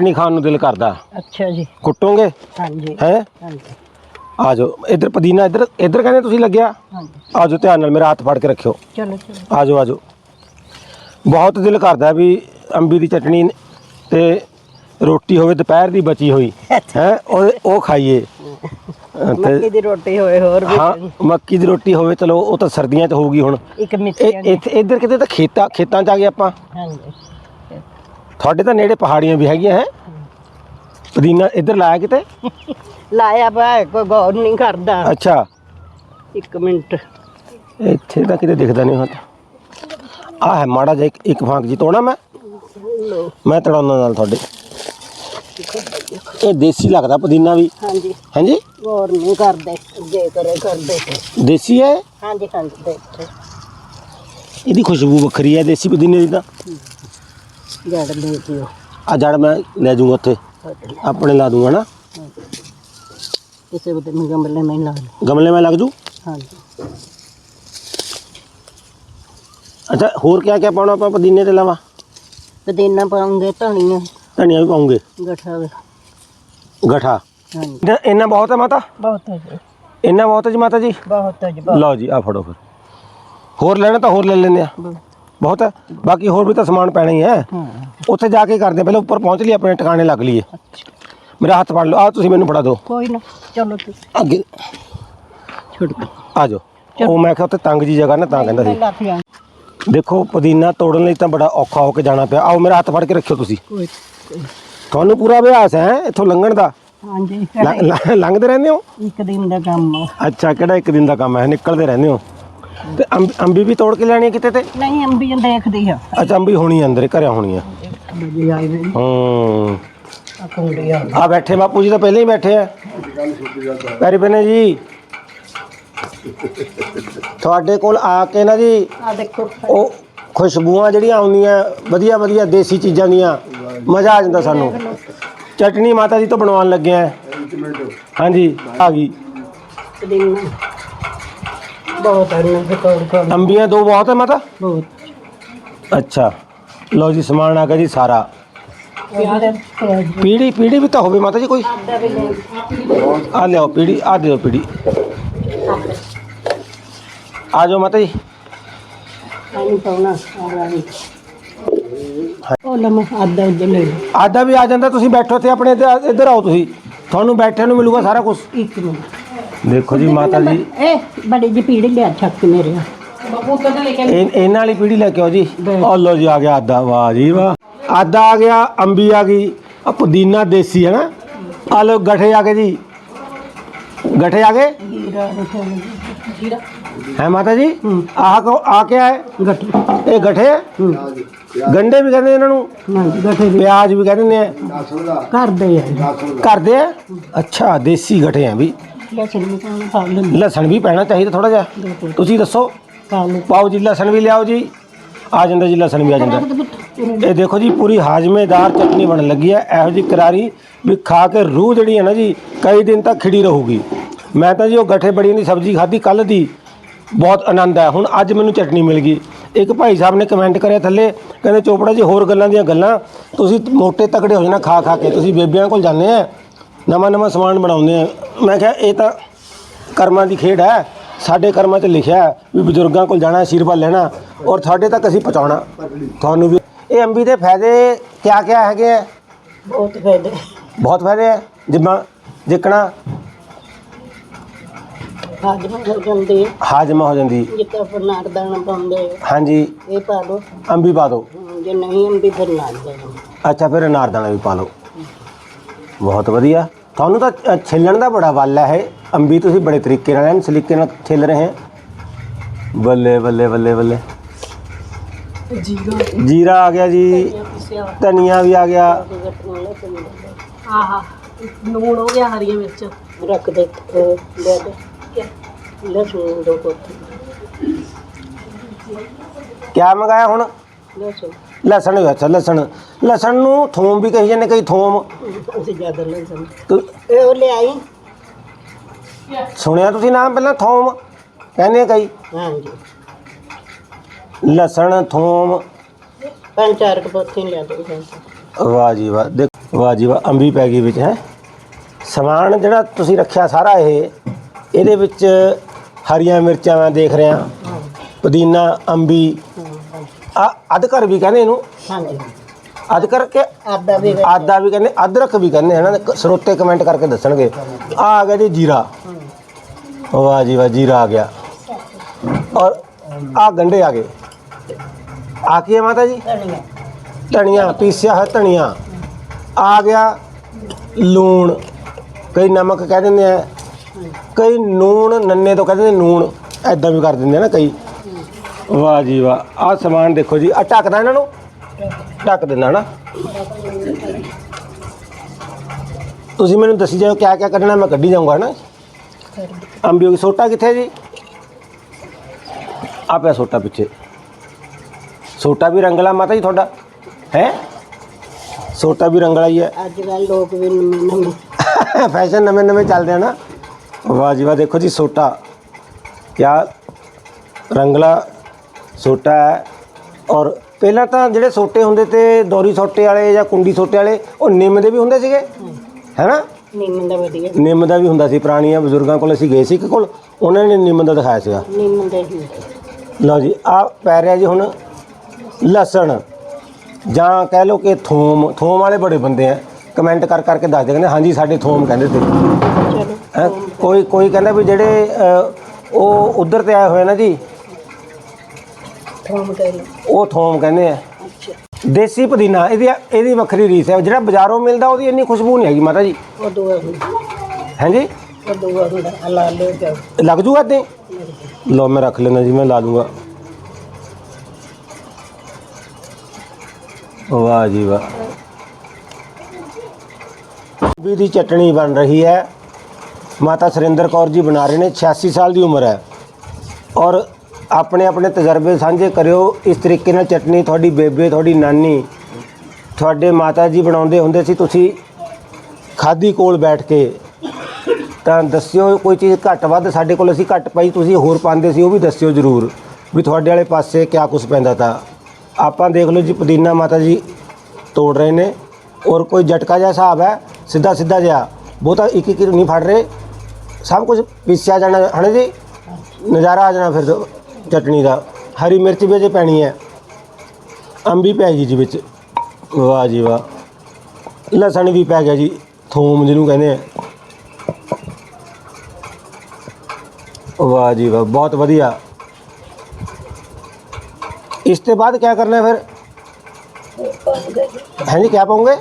ਚਟਨੀ ਖਾਣ ਨੂੰ ਦਿਲ ਕਰਦਾ। ਅੱਛਾ ਜੀ। ਕੁੱਟੋਗੇ? ਹਾਂਜੀ। ਹੈ? ਹਾਂਜੀ। ਆ ਜਾਓ ਇੱਧਰ ਪੁਦੀਨਾ ਇੱਧਰ ਇੱਧਰ ਕਹਿੰਦੇ ਤੁਸੀਂ ਲੱਗਿਆ? ਹਾਂਜੀ। ਆ ਜਾਓ ਧਿਆਨ ਨਾਲ ਮੇਰਾ ਹੱਥ ਫੜ ਕੇ ਰੱਖਿਓ। ਚਲੋ ਚਲੋ। ਆ ਜਾਓ ਆ ਜਾਓ ਬਹੁਤ ਦਿਲ ਕਰਦਾ ਵੀ ਅੰਬੀ ਦੀ ਚਟਨੀ ਤੇ ਰੋਟੀ ਹੋਵੇ ਦੁਪਹਿਰ ਦੀ ਬਚੀ ਹੋਈ। ਹੈ? ਉਹ ਉਹ ਖਾਈਏ। ਤੇ ਮੱਕੀ ਦੀ ਰੋਟੀ ਹੋਏ ਹੋਰ ਵੀ ਹਾਂ ਮੱਕੀ ਦੀ ਰੋਟੀ ਹੋਵੇ ਚਲੋ ਉਹ ਤਾਂ ਸਰਦੀਆਂ 'ਚ ਹੋਊਗੀ ਹੁਣ। ਇੱਕ ਮਿੱਠੀ ਇਹ ਇੱਥੇ ਇੱਧਰ ਕਿਤੇ ਤਾਂ ਖੇਤਾਂ ਖੇਤਾਂ 'ਚ ਆ ਗਏ ਆਪਾਂ। ਹਾਂਜੀ। ਤੁਹਾਡੇ ਤਾਂ ਨੇੜੇ ਪਹਾੜੀਆਂ ਵੀ ਹੈਗੀਆਂ ਹੈ। ਪੁਦੀਨਾ ਇੱਧਰ ਲਾਇਆ ਕਿਤੇ? ਲਾਇਆ ਬਾ ਕੋਈ ਗੌਰ ਨਹੀਂ ਕਰਦਾ। ਅੱਛਾ। ਇੱਕ ਮਿੰਟ। ਇੱਥੇ ਤਾਂ ਕਿਤੇ ਦਿਖਦਾ ਨਹੀਂ ਹੁੰਦਾ ਆ ਹੈ ਮਾੜਾ ਜਿਹਾ ਇੱਕ ਇੱਕ ਫਾਂਕ ਜੀ ਤੋਣਾ ਮੈਂ। ਲੋ ਮੈਂ ਤੜਾਉਣਾ ਨਾਲ ਤੁਹਾਡੇ। ਇਹ ਦੇਸੀ ਲੱਗਦਾ ਪੁਦੀਨਾ ਵੀ। ਹਾਂਜੀ। ਹਾਂਜੀ? ਗੌਰ ਨਹੀਂ ਕਰਦੇ। ਜੇ ਕਰੇ ਕਰਦੇ। ਦੇਸੀ ਹੈ ਹਾਂਜੀ ਹਾਂਜੀ ਦੇਖੋ। ਇਹਦੀ ਖੁਸ਼ਬੂ ਵੱਖਰੀ ਹੈ ਦੇਸੀ ਪੁਦੀਨੇ ਦੀ ਤਾਂ। ਜੜ ਦੇ ਦਿਓ ਆ ਜੜ ਮੈਂ ਲੈ ਜਾਊਂਗਾ ਉੱਥੇ। ਆਪਣੇ ਲਾ ਦੂੰਗਾ ਨਾ। ਕਿਸੇ ਉਹਦੇ ਨੂੰ ਗਮਲੇ ਮੈਂ ਲਾ ਲਓ ਗਮਲੇ ਮੈਂ ਲੱਗ ਜੂ? ਹਾਂਜੀ। ਅੱਛਾ ਹੋਰ ਕਿਆ ਕਿਆ ਪਾਉਣਾ ਆਪਾਂ ਪੁਦੀਨੇ ਦੇ ਇਲਾਵਾ? ਪੁਦੀਨਾ ਪਾਉਂਗੇ ਧਨੀਆ। ਧਨੀਆ ਵੀ ਪਾਉਂਗੇ। ਗਠਾ ਵੀ। ਗਠਾ। ਹਾਂਜੀ। ਇਹ- ਇੰਨਾ ਬਹੁਤ ਹੈ ਮਾਤਾ? ਬਹੁਤ ਹੈ ਜੀ। ਇੰਨਾ ਬਹੁਤ ਹੈ ਜੀ ਮਾਤਾ ਜੀ? ਬਹੁਤ ਹੈ ਜੀ ਬਹੁਤ। ਲਓ ਜੀ ਆ ਫੜੋ ਫਿਰ। ਹੋਰ ਲੈਣਾ ਤਾਂ ਹੋਰ ਲੈ ਲੈਂਦੇ ਆ। ਬਹੁਤ। ਬਹੁਤ ਹੈ। ਬਾਕੀ ਹੋਰ ਵੀ ਤਾਂ ਸਮਾਨ ਪੈਣਾ ਹੀ ਹੈ। ਉੱਥੇ ਜਾ ਕੇ ਕਰਦੇ ਆ, ਪਹਿਲਾਂ ਉੱਪਰ ਪਹੁੰਚ ਲਈ ਆਪਣੇ ਟਿਕਾਣੇ ਲੱਗ ਲਈਏ। ਮੇਰਾ ਹੱਥ ਫੜ ਲਓ। ਆ ਤੁਸੀਂ ਮੈਨੂੰ ਫੜਾ ਦਿਓ। ਕੋਈ ਨਾ ਚਲੋ ਤੁਸੀਂ। ਅੱਗੇ। ਛੁੱਟ ਕੇ ਆ ਜਾਓ। ਉਹ ਮੈਂ ਕਿਹਾ ਉੱਥੇ ਤੰਗ ਜੀ ਜਗ੍ਹਾ ਨਾ ਤਾਂ ਕਹਿੰਦਾ ਸੀ। ਦੇਖੋ ਪੁਦੀਨਾ ਤੋੜਨ ਲਈ ਤਾਂ ਬੜਾ ਔਖਾ ਹੋ ਕੇ ਜਾਣਾ ਪਿਆ। ਆਓ ਮੇਰਾ ਹੱਥ ਫੜ ਕੇ ਰੱਖਿਓ ਤੁਸੀਂ। ਕੋਈ ਤੁਹਾਨੂੰ ਪੂਰਾ ਅਭਿਆਸ ਹੈ ਇੱਥੋਂ ਲੰਘਣ ਦਾ? ਹਾਂਜੀ। ਲੰਘ- ਲੰਘ- ਲੰਘਦੇ ਰਹਿੰਦੇ ਹੋ? ਇੱਕ ਦਿਨ ਦਾ ਕੰਮ ਆ। ਅੱਛਾ ਕਿਹੜਾ ਇੱਕ ਦਿਨ ਦਾ ਕੰਮ ਹੈ? ਨਿਕਲਦੇ ਰਹਿੰਦੇ ਹੋ? ਤੇ ਅੰਬ- ਅੰਬੀ ਵੀ ਤੋੜ ਕੇ ਲੈਣੀ ਹੈ ਕਿਤੇ ਤੇ? ਨਹੀਂ ਅੰਬੀਆਂ ਦੇਖਦੀ ਆ। ਅੱਛਾ ਅੰਬੀ ਹੋਣੀ ਹੈ ਅੰਦਰ ਘਰੇ ਹੋਣੀ ਹੈ ਬਜੀ ਆਈ ਵੀ ਹੂੰ। ਆ ਕੁੰਡੀ ਆ। ਆ ਬੈਠੇ ਬਾਪੂ ਜੀ ਤਾਂ ਪਹਿਲਾਂ ਹੀ ਬੈਠੇ ਆ। ਪੈਰੀ ਬਨੇ ਜੀ। ਤੁਹਾਡੇ ਕੋਲ ਆ ਕੇ ਨਾ ਜੀ ਆ ਦੇਖੋ। ਉਹ ਖੁਸ਼ਬੂਆਂ ਜਿਹੜੀਆਂ ਆਉਂਦੀਆਂ ਵਧੀਆ ਵਧੀਆ ਦੇਸੀ ਚੀਜ਼ਾਂ ਦੀਆਂ ਮਜ਼ਾ ਆ ਜਾਂਦਾ ਸਾਨੂੰ। ਚਟਨੀ ਮਾਤਾ ਜੀ ਤੋਂ ਬਣਵਾਉਣ ਲੱਗੇ ਆ। ਹਾਂਜੀ ਆ ਗਈ। ਪੁਦੀਨਾ ਬਹੁਤ ਹੈ ਨਾ ਕੋਲ ਕੋਲ। ਅੰਬੀਆਂ ਦੋ ਬਹੁਤ ਹੈ ਮਾਤਾ? ਬਹੁਤ। ਅੱਛਾ। ਲਓ ਜੀ ਸਮਾਨ ਆ ਗਿਆ ਜੀ ਸਾਰਾ। ਪੀੜੀ ਪੀੜੀ ਵੀ ਤਾਂ ਹੋਵੇ ਮਾਤਾ ਜੀ ਕੋਈ। ਆ ਲਿਆਓ ਪੀੜੀ ਆ ਦਿਓ ਪੀੜੀ। ਆ ਜਾਓ ਮਾਤਾ ਜੀ। ਪਾਉਣਾ ਉਹ ਲਮਾ ਆਦਾ ਉਧਰ ਲੈ ਲਓ। ਆਦਾ ਵੀ ਆ ਜਾਂਦਾ ਤੁਸੀਂ ਬੈਠੋ ਇੱਥੇ ਆਪਣੇ ਇੱਧਰ ਇੱਧਰ ਆਓ ਤੁਸੀਂ। ਤੁਹਾਨੂੰ ਬੈਠੇ ਨੂੰ ਮਿਲੂਗਾ ਸਾਰਾ ਕੁਝ ਇੱਕ ਮਿੰਟ। ਦੇਖੋ ਜੀ ਮਾਤਾ ਜੀ। ਇਹ ਬੜੀ ਜੀ ਪੀੜੀ ਲਿਆ ਛੱਕ ਮੇਰੇ ਇਹ ਇਹਨਾਂ ਵਾਲੀ ਪੀੜੀ ਲੈ ਕੇ ਆਓ ਜੀ। ਆ ਲਓ ਜੀ ਆ ਗਿਆ ਆਦਾ ਵਾਹ ਜੀ ਵਾਹ। ਆਦਾ ਆ ਗਿਆ ਅੰਬੀ ਆ ਗਈ। ਆ ਪੁਦੀਨਾ ਦੇਸੀ ਹੈ ਨਾ। ਆ ਲਓ ਗਠੇ ਆ ਗਏ ਜੀ। ਗਠੇ ਆ ਗਏ? ਜੀਰਾ ਜੀਰਾ। ਹੈ ਮਾਤਾ ਜੀ? ਆਹ ਕੋ ਆ ਕੇ ਆਏ ਗੱਠ। ਇਹ ਗਠੇ ਹੈ? ਗੰਡੇ ਵੀ ਕਹਿੰਦੇ ਇਹਨਾਂ ਨੂੰ? ਨਾ ਗੱਠੇ ਵੀ। ਪਿਆਜ਼ ਵੀ ਕਹਿੰਦੇ ਨੇ। ਕਰਦੇ ਆ ਕਰਦੇ ਆ? ਅੱਛਾ ਦੇਸੀ ਗਠੇ ਆ ਵੀ। ਲਸਣ ਵੀ ਪਾਉਣਾ ਪਾ ਲੈਂਦੇ ਲਸਣ ਵੀ ਪੈਣਾ ਚਾਹੀਦਾ ਥੋੜਾ ਜਿਹਾ। ਤੁਸੀਂ ਦੱਸੋ। ਪਾ ਲਓ। ਪਾਓ ਜੀ ਲਸਣ ਵੀ ਲਿਆਓ ਜੀ। ਆ ਜਾਂਦਾ ਜੀ ਲਸਣ ਵੀ ਆ ਜਾਂਦਾ। ਇਹ ਦੇਖੋ ਜੀ ਪੂਰੀ ਹਾਜ਼ਮੇਦਾਰ ਚਟਨੀ ਬਣਨ ਲੱਗੀ ਹੈ। ਇਹੋ ਜੀ ਕਰਾਰੀ ਵੀ ਖਾ ਕੇ ਰੂਹ ਜਿਹੜੀ ਹੈ ਨਾ ਜੀ ਕਈ ਦਿਨ ਤੱਕ ਖਿੜੀ ਰਹੂਗੀ। ਮੈਂ ਤਾਂ ਜੀ ਉਹ ਗੱਠੇ ਬੜੀਆਂ ਦੀ ਸਬਜ਼ੀ ਖਾਧੀ ਕੱਲ ਦੀ। ਬਹੁਤ ਆਨੰਦ ਹੈ ਹੁਣ ਅੱਜ ਮੈਨੂੰ ਚਟਨੀ ਮਿਲ ਗਈ। ਇੱਕ ਭਾਈ ਸਾਹਿਬ ਨੇ ਕਮੈਂਟ ਕਰਿਆ ਥੱਲੇ ਕਹਿੰਦੇ ਚੋਪੜਾ ਜੀ ਹੋਰ ਗੱਲਾਂ ਦੀਆਂ ਗੱਲਾਂ। ਤੁਸੀਂ ਮੋਟੇ ਤਕੜੇ ਹੋ ਜਾਣਾ ਖਾ ਖਾ ਕੇ। ਤੁਸੀਂ ਬੇਬਿਆਂ ਕੋਲ ਜਾਂਦੇ ਆ। ਨਵਾਂ ਨਵਾਂ ਸਮਾਨ ਬਣਾਉਂਦੇ ਆ। ਮੈਂ ਕਿਹਾ ਇਹ ਤਾਂ ਕਰਮਾਂ ਦੀ ਖੇਡ ਹੈ। ਸਾਡੇ ਕਰਮਾਂ 'ਚ ਲਿਖਿਆ ਹੈ ਵੀ ਬਜ਼ੁਰਗਾਂ ਕੋਲ ਜਾਣਾ ਆਸ਼ੀਰਵਾਦ ਲੈਣਾ ਔਰ ਤੁਹਾਡੇ ਤੱਕ ਅਸੀਂ ਪਹੁੰਚਾਉਣਾ। ਤੁਹਾਨੂੰ ਵੀ ਇਹ ਅੰਬੀ ਦੇ ਫਾਇਦੇ ਕਿਆ ਕਿਆ ਹੈਗੇ ਆ? ਬਹੁਤ ਫਾਇਦੇ। ਬਹੁਤ ਫਾਇਦੇ ਹੈ ਜਿਵੇਂ ਜਿੱਕਣਾ। ਹਾਜਮਾ ਹੋ ਜਾਂਦੇ ਹਾਜ਼ਮਾ ਹੋ ਜਾਂਦੀ। ਜਿੱਦਾਂ ਫਿਰ ਨਾਰਦਾਣਾ ਪਾਉਂਦੇ ਆ, ਹਾਂਜੀ। ਇਹ ਪਾ ਲਓ ਅੰਬੀ ਪਾ ਦਿਓ ਹਾਂ, ਜੇ ਨਹੀਂ ਅੰਬੀ ਫਿਰ ਨਾਰਦਾਣਾ ਅੱਛਾ ਫਿਰ ਅਨਾਰਦਾਨਾ ਵੀ ਪਾ ਲਓ। ਬਹੁਤ ਵਧੀਆ। ਤੁਹਾਨੂੰ ਤਾਂ ਅ, ਛਿੱਲਣ ਦਾ ਬੜਾ ਵੱਲ ਹੈ ਇਹ। ਅੰਬੀ ਤੁਸੀਂ ਬੜੇ ਤਰੀਕੇ ਨਾਲ ਐਨ ਸਲੀਕੇ ਨਾਲ ਛਿੱਲ ਰਹੇ ਹੈ। ਬੱਲੇ ਬੱਲੇ ਬੱਲੇ ਬੱਲੇ। ਜੀਰਾ ਜੀਰਾ ਆ ਗਿਆ ਜੀ। ਧਨੀਆ ਵੀ ਆ ਗਿਆ। ਆਹਾ ਨੂਣ ਹੋ ਗਿਆ ਹਰੀਆਂ ਮਿਰਚ। ਰੱਖ ਦੇ ਲੈ ਦੇ। ਲਸਣ ਦੋ ਕੋਠੀ। ਕਿਆ ਮੰਗਾਇਆ ਹੁਣ? ਲਸਣ ਲਸਣ ਵੀ ਅੱਛਾ ਲਸਣ। ਲਸਣ ਨੂੰ ਥੋਮ ਵੀ ਕਹੀ ਜਾਂਦੇ ਕਈ ਥੋਮ। ਅਸੀਂ ਜ਼ਿਆਦਾ ਲਸਣ ਤੁ- ਇਹ ਉਹ ਲਿਆਈ ਸੁਣਿਆ ਤੁਸੀਂ ਨਾਮ ਪਹਿਲਾਂ? ਥੋਮ। ਕਹਿੰਦੇ ਆ ਕਈ। ਹਾਂਜੀ। ਲਸਣ ਥੋਮ। ਪੰਜ ਚਾਰ ਕਪੋਥੇ ਲਿਆ ਦੋ ਵਾਹ ਜੀ ਵਾਹ। ਦੇਖ ਵਾਹ ਜੀ ਵਾਹ। ਅੰਬੀ ਪੈ ਗਈ ਵਿੱਚ ਹੈ। ਸਮਾਨ ਜਿਹੜਾ ਤੁਸੀਂ ਰੱਖਿਆ ਸਾਰਾ ਇਹ ਇਹਦੇ ਵਿੱਚ ਹਰੀਆਂ ਮਿਰਚਾਂ ਮੈਂ ਦੇਖ ਰਿਹਾ। ਪੁਦੀਨਾ ਅੰਬੀ। ਆ ਅਦਕਰ ਵੀ ਕਹਿੰਦੇ ਇਹਨੂੰ। ਹਾਂਜੀ। ਅਦਕਰ ਕੇ ਆਦਾ ਵੀ ਵਿੱਚ ਆਦਾ ਵੀ ਕਹਿੰਦੇ ਅਦਰਕ ਵੀ ਕਹਿੰਦੇ ਹਨ ਸਰੋਤੇ ਕਮੈਂਟ ਕਰਕੇ ਦੱਸਣਗੇ। ਆ ਆ ਗਿਆ ਜੀ ਜੀਰਾ। ਵਾਹ ਜੀ ਵਾਹ ਜੀਰਾ ਆ ਗਿਆ। ਔਰ ਆ ਗੰਡੇ ਆ ਗਏ। ਆ ਕੀ ਹੈ ਮਾਤਾ ਜੀ? ਧਨੀਆ। ਧਨੀਆ ਪੀਸਿਆ ਹੋਇਆ ਧਨੀਆ। ਆ ਗਿਆ ਲੂਣ। ਕਈ ਨਮਕ ਕਹਿ ਦਿੰਦੇ ਆ। ਕਈ ਨੂਣ ਨੰਨੇ ਤੋਂ ਕਹਿੰਦੇ ਨੇ ਨੂਣ। ਐਦਾਂ ਵੀ ਕਰ ਦਿੰਦੇ ਆ ਨਾ ਕਈ। ਵਾਹ ਜੀ ਵਾਹ। ਆਹ ਸਮਾਨ ਦੇਖੋ ਜੀ ਆ ਢੱਕਦਾ ਇਹਨਾਂ ਨੂੰ। ਢੱਕ ਦਿੰਦਾ ਨਾ ਤੁਸੀਂ ਮੈਨੂੰ ਦੱਸੀ ਜਾਓ ਕਿਆ ਕਿਆ ਕੱਢਣਾ ਮੈਂ ਕੱਢੀ ਜਾਊਂਗਾ ਨਾ ਅੰਬੀ ਹੋ ਗਈ ਸੋਟਾ ਕਿੱਥੇ ਜੀ? ਆ ਪਿਆ ਸੋਟਾ ਪਿੱਛੇ। ਸੋਟਾ ਵੀ ਰੰਗਲਾ ਮਾਤਾ ਜੀ ਤੁਹਾਡਾ ਹੈ? ਸੋਟਾ ਵੀ ਰੰਗਲਾ ਹੀ ਹੈ। ਅੱਜ ਕੱਲ ਲੋਕ ਵੀ ਨਵੇਂ ਨਵੇਂ। ਫੈਸ਼ਨ ਨਵੇਂ ਨਵੇਂ ਚੱਲਦੇ ਆ ਨਾ। ਵਾਹ ਜੀ ਵਾਹ ਦੇਖੋ ਜੀ ਸੋਟਾ। ਕਿਆ ਰੰਗਲਾ ਸੋਟਾ ਹੈ। ਔਰ ਪਹਿਲਾਂ ਤਾਂ ਜਿਹੜੇ ਸੋਟੇ ਹੁੰਦੇ ਤੇ ਦੋਰੀ ਸੋਟੇ ਵਾਲੇ ਜਾਂ ਕੁੰਡੀ ਸੋਟੇ ਵਾਲੇ ਉਹ ਨਿੰਮ ਦੇ ਵੀ ਹੁੰਦੇ ਸੀਗੇ। ਹੈਨਾ? ਨਿੰਮ ਦਾ ਵਧੀਆ। ਨਿੰਮ ਦਾ ਵੀ ਹੁੰਦਾ ਸੀ ਪੁਰਾਣੀਆਂ ਬਜ਼ੁਰਗਾਂ ਕੋਲ ਅਸੀਂ ਗਏ ਸੀ ਇੱਕ ਕੋਲ ਉਹਨਾਂ ਨੇ ਨਿੰਮ ਦਾ ਦਿਖਾਇਆ ਸੀਗਾ। ਨਿੰਮ ਦੇ ਹੀ। ਲਓ ਜੀ ਆ ਪੈ ਰਿਹਾ ਜੀ ਹੁਣ ਲਸਣ। ਜਾਂ ਕਹਿ ਲਓ ਕਿ ਥੋਮ ਥੋਮ ਵਾਲੇ ਬੜੇ ਬੰਦੇ ਆ। ਕਮੈਂਟ ਕਰ ਕਰਕੇ ਦੱਸ ਦੇ ਕਹਿੰਦੇ ਹਾਂਜੀ ਸਾਡੇ ਥੋਮ ਕਹਿੰਦੇ ਤੇ ਹੈਂ, ਕੋਈ ਕੋਈ ਕਹਿੰਦਾ ਵੀ ਜਿਹੜੇ ਅ, ਉਹ ਉਧਰ ਤੇ ਆਏ ਹੋਏ ਨਾ ਜੀ ਥੋਮ ਕਰ। ਉਹ ਥੋਮ ਕਹਿੰਦੇ ਆ। ਅੱਛਾ। ਦੇਸੀ ਪੁਦੀਨਾ ਇਹਦੀ ਇਹਦੀ ਵੱਖਰੀ ਰੀਸ ਹੈ। ਜਿਹੜਾ ਬਾਜ਼ਾਰੋਂ ਮਿਲਦਾ ਉਹਦੀ ਇੰਨੀ ਖੁਸ਼ਬੂ ਨਹੀਂ ਹੈਗੀ ਮਾਤਾ ਜੀ। ਉਹ ਦੂਆ ਹੁੰਦਾ ਹਾਂਜੀ? ਉਹ ਦੂਆ ਹੁੰਦਾ ਹਲਾ ਲੈ ਜਾਓ ਲੱਗ ਜੂਗਾ ਤੇ ਲਓ ਮੈਂ ਰੱਖ ਲੈਣਾ ਜੀ ਮੈਂ ਲਾ ਲੂੰਗਾ। ਵਾਹ ਜੀ ਵਾਹ। ਵੀ ਦੀ ਚਟਣੀ ਬਣ ਰਹੀ ਹੈ। ਮਾਤਾ ਸੁਰਿੰਦਰ ਕੌਰ ਜੀ ਬਣਾ ਰਹੇ ਨੇ 86 ਸਾਲ ਦੀ ਉਮਰ ਹੈ। ਔਰ ਆਪਣੇ ਆਪਣੇ ਤਜਰਬੇ ਸਾਂਝੇ ਕਰਿਓ। ਇਸ ਤਰੀਕੇ ਨਾਲ ਚਟਣੀ ਤੁਹਾਡੀ ਬੇਬੇ, ਤੁਹਾਡੀ ਨਾਨੀ, ਤੁਹਾਡੇ ਮਾਤਾ ਜੀ ਬਣਾਉਂਦੇ ਹੁੰਦੇ ਸੀ। ਤੁਸੀਂ ਖਾਦੀ ਕੋਲ ਬੈਠ ਕੇ ਤਾਂ ਦੱਸਿਓ, ਕੋਈ ਚੀਜ਼ ਘੱਟ ਵੱਧ ਸਾਡੇ ਕੋਲ ਅਸੀਂ ਘੱਟ ਪਾਈ, ਤੁਸੀਂ ਹੋਰ ਪਾਉਂਦੇ ਸੀ, ਉਹ ਵੀ ਦੱਸਿਓ ਜ਼ਰੂਰ ਵੀ ਤੁਹਾਡੇ ਵਾਲੇ ਪਾਸੇ ਕਿਆ ਕੁਝ ਪੈਂਦਾ ਤਾਂ। ਆਪਾਂ ਦੇਖ ਲਓ ਜੀ, ਪੁਦੀਨਾ ਮਾਤਾ ਜੀ ਤੋੜ ਰਹੇ ਨੇ ਔਰ ਕੋਈ ਜਟਕਾ ਜਿਹਾ ਹਿਸਾਬ ਹੈ, ਸਿੱਧਾ ਸਿੱਧਾ ਜਿਹਾ। ਬਹੁਤਾ ਇੱਕ ਇੱਕ ਨਹੀਂ ਫੜ ਰਹੇ। ਸਭ ਕੁਝ ਪੀਸਿਆ ਜਾਣਾ ਹਣੇ ਜੀ? ਨਜ਼ਾਰਾ ਆ ਜਾਣਾ ਫਿਰ ਚਟਣੀ ਦਾ। ਹਰੀ ਮਿਰਚ ਵੀ ਅਜੇ ਪੈਣੀ ਹੈ। ਅੰਬੀ ਪੈ ਗਈ ਜੀ ਵਿੱਚ। ਵਾਹ ਜੀ ਵਾਹ। ਲਸਣ ਵੀ ਪੈ ਗਿਆ ਜੀ। ਥੋਮ ਜਿਹਨੂੰ ਕਹਿੰਦੇ ਆ। ਵਾਹ ਜੀ ਵਾਹ ਬਹੁਤ ਵਧੀਆ। ਇਸ ਤੋਂ ਬਾਅਦ ਕੀ ਕਰਨਾ ਹੈ ਫਿਰ ਹਾਂਜੀ ਕੀ ਪਾਉਂਗੇ?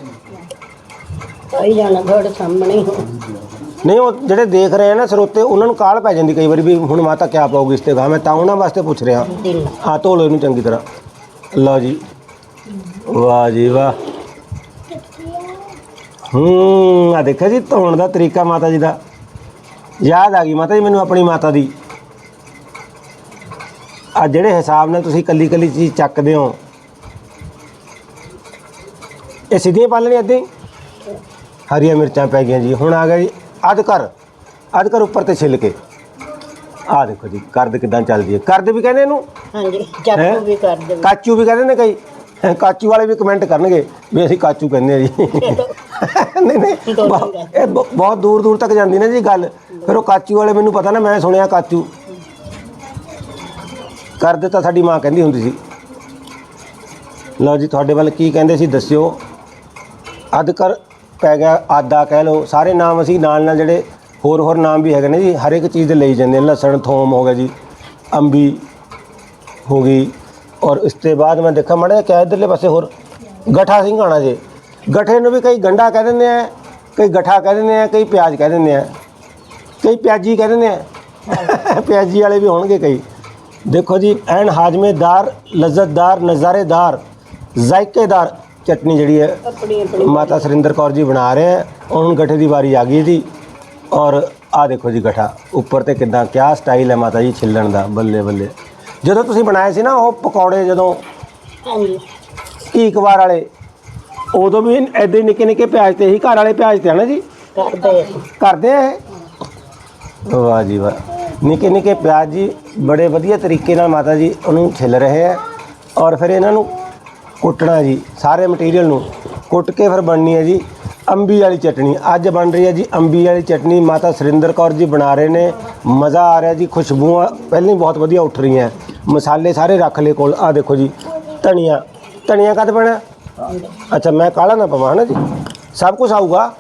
ਆਈ ਜਾਣਾ ਤੁਹਾਡੇ ਸਾਹਮਣੇ ਹੋ। ਨਹੀਂ ਉਹ ਜਿਹੜੇ ਦੇਖ ਰਹੇ ਆ ਨਾ ਸਰੋਤੇ ਉਹਨਾਂ ਨੂੰ ਕਾਲ ਪੈ ਜਾਂਦੀ ਕਈ ਵਾਰੀ ਵੀ ਹੁਣ ਮਾਤਾ ਕੀ ਪਾਉਗੀ ਇਸ ਤੇ ਗਾ। ਮੈਂ ਤਾਂ ਉਹਨਾਂ ਵਾਸਤੇ ਪੁੱਛ ਰਿਹਾ। ਦਿਲ। ਆ ਧੋ ਲਓ ਇਹਨੂੰ ਚੰਗੀ ਤਰ੍ਹਾਂ। ਲਓ ਜੀ। ਵਾਹ ਜੀ ਵਾਹ। ਹੂੰ ਆ ਦੇਖਿਆ ਜੀ ਧੋਣ ਦਾ ਤਰੀਕਾ ਮਾਤਾ ਜੀ ਦਾ। ਯਾਦ ਆ ਗਈ ਮਾਤਾ ਜੀ ਮੈਨੂੰ ਆਪਣੀ ਮਾਤਾ ਦੀ। ਆ ਜਿਹੜੇ ਹਿਸਾਬ ਨਾਲ ਤੁਸੀਂ ਕੱਲੀ ਕੱਲੀ ਚੀਜ਼ ਚੱਕਦੇ ਹੋ। ਇਹ ਸਿੱਧੀਆਂ ਪਾ ਲੈਣੀ ਅੱਧੀ ਹਰੀਆਂ ਮਿਰਚਾਂ ਪੈ ਗਈਆਂ ਜੀ। ਹੁਣ ਆ ਗਿਆ ਜੀ। ਅਦਕਰ ਅਦਕਰ ਉੱਪਰ ਤੇ ਛਿੱਲ ਕੇ। ਆ ਦੇਖੋ ਜੀ ਕਰਦ ਕਿਦਾਂ ਚੱਲਦੀ ਹੈ। ਕਰਦ ਵੀ ਕਹਿੰਦੇ ਇਹਨੂੰ? ਹਾਂਜੀ? ਚਾਕੂ ਵੀ ਕਰ ਦੇ ਕਾਚੂ ਵੀ ਕਹਿੰਦੇ ਨੇ ਕਈ। ਕਾਚੂ ਵਾਲੇ ਵੀ ਕਮੈਂਟ ਕਰਨਗੇ ਵੀ ਅਸੀਂ ਕਾਚੂ ਕਹਿੰਦੇ ਆ ਜੀ। ਨਹੀਂ ਨਹੀਂ ਬਹੁ- ਇਹ ਬ- ਬਹੁਤ ਦੂਰ ਦੂਰ ਤੱਕ ਜਾਂਦੀ ਨਾ ਜੀ ਗੱਲ। ਫਿਰ ਉਹ ਕਾਚੂ ਵਾਲੇ ਮੈਨੂੰ ਪਤਾ ਨਾ ਮੈਂ ਸੁਣਿਆ ਕਾਚੂ। ਕਰਦੇ ਤਾਂ ਸਾਡੀ ਮਾਂ ਕਹਿੰਦੀ ਹੁੰਦੀ ਸੀ। ਲਓ ਜੀ ਤੁਹਾਡੇ ਵੱਲ ਕੀ ਕਹਿੰਦੇ ਸੀ ਦੱਸਿਓ। ਅਦਕਰ ਪੈ ਗਿਆ ਆਦਾ ਕਹਿ ਲਓ, ਸਾਰੇ ਨਾਮ ਅਸੀਂ ਨਾਲ ਨਾਲ ਜਿਹੜੇ ਹੋਰ ਹੋਰ ਨਾਮ ਵੀ ਹੈਗੇ ਨੇ ਜੀ ਹਰ ਇੱਕ ਚੀਜ਼ ਦੇ ਲਈ ਜਾਂਦੇ ਨੇ ਲਸਣ, ਥੋਮ ਹੋ ਗਿਆ ਜੀ, ਅੰਬੀ ਹੋ ਗਈ, ਔਰ ਇਸ ਤੋਂ ਬਾਅਦ ਮੈਂ ਦੇਖਾਂ, ਮੜਾ ਕਿਆ ਇਧਰਲੇ ਪਾਸੇ ਹੋਰ, ਗਠਾ ਸਿੰਘਾਣਾ ਜੇ, ਗਠੇ ਨੂੰ ਵੀ ਕਈ ਗੰਡਾ ਕਹਿ ਦਿੰਦੇ ਆ, ਕਈ ਗਠਾ ਕਹਿ ਦਿੰਦੇ ਆ, ਕਈ ਪਿਆਜ਼ ਕਹਿ ਦਿੰਦੇ ਆ, ਕਈ ਪਿਆਜੀ ਕਹਿ ਦਿੰਦੇ ਆ, ਪਿਆਜੀ ਵਾਲੇ ਵੀ ਹੋਣਗੇ ਕਈ। ਦੇਖੋ ਜੀ, ਐਨ ਹਾਜ਼ਮੇਦਾਰ, ਲਜ਼ਤਦਾਰ, ਨਜ਼ਾਰੇਦਾਰ, ਜ਼ਾਇਕੇਦਾਰ ਚਟਨੀ ਜਿਹੜੀ ਹੈ ਆਪਣੀ ਆਪਣੀ ਮਾਤਾ ਸੁਰਿੰਦਰ ਕੌਰ ਜੀ ਬਣਾ ਰਹੇ ਹੈ। ਹੁਣ ਗਠੇ ਦੀ ਵਾਰੀ ਆ ਗਈ ਜੀ। ਔਰ ਆ ਦੇਖੋ ਜੀ ਗਠਾ ਉੱਪਰ ਤੇ ਕਿਦਾਂ ਕਿਆ ਸਟਾਈਲ ਹੈ ਮਾਤਾ ਜੀ ਛਿੱਲਣ ਦਾ ਬੱਲੇ ਬੱਲੇ। ਜਦੋਂ ਤੁਸੀਂ ਬਣਾਏ ਸੀ ਨਾ ਉਹ ਪਕੌੜੇ ਜਦੋਂ ਹਾਂਜੀ। ਇੱਕ ਵਾਰ ਵਾਲੇ ਉਦੋਂ ਵੀ ਐਡੇ ਨਿੱਕੇ ਨਿੱਕੇ ਪਿਆਜ਼ ਤੇ ਹੀ ਘਰ ਵਾਲੇ ਪਿਆਜ਼ ਤੇ ਹਨਾ ਜੀ? ਕਰਦੇ ਕਰਦੇ ਆ ਇਹ? ਵਾਹ ਜੀ ਵਾਹ। ਨਿੱਕੇ ਨਿੱਕੇ ਪਿਆਜ਼ ਜੀ ਬੜੇ ਵਧੀਆ ਤਰੀਕੇ ਨਾਲ ਮਾਤਾ ਜੀ ਉਹਨੂੰ ਛਿੱਲ ਰਹੇ ਹੈ। ਔਰ ਫਿਰ ਇਹਨਾਂ ਨੂੰ ਕੁੱਟਣਾ ਜੀ, ਸਾਰੇ ਮਟੀਰੀਅਲ ਨੂੰ ਕੁੱਟ ਕੇ ਫਿਰ ਬਣਨੀ ਹੈ ਜੀ ਅੰਬੀ ਵਾਲੀ ਚਟਣੀ। ਅੱਜ ਬਣ ਰਹੀ ਹੈ ਜੀ ਅੰਬੀ ਵਾਲੀ ਚਟਣੀ। ਮਾਤਾ ਸੁਰਿੰਦਰ ਕੌਰ ਜੀ ਬਣਾ ਰਹੇ ਨੇ। ਮਜ਼ਾ ਆ ਰਿਹਾ ਜੀ, ਖੁਸ਼ਬੂਆਂ ਪਹਿਲਾਂ ਹੀ ਬਹੁਤ ਵਧੀਆ ਉੱਠ ਰਹੀਆਂ। ਮਸਾਲੇ ਸਾਰੇ ਰੱਖ ਲਏ ਕੋਲ। ਆ ਦੇਖੋ ਜੀ, ਧਨੀਆ। ਧਨੀਆ ਕਦ ਬਣਾ? ਅੱਛਾ, ਮੈਂ ਕਾਲਾ ਨਾ ਪਵਾਂ ਨਾ ਜੀ? ਸਭ ਕੁਝ ਆਊਗਾ।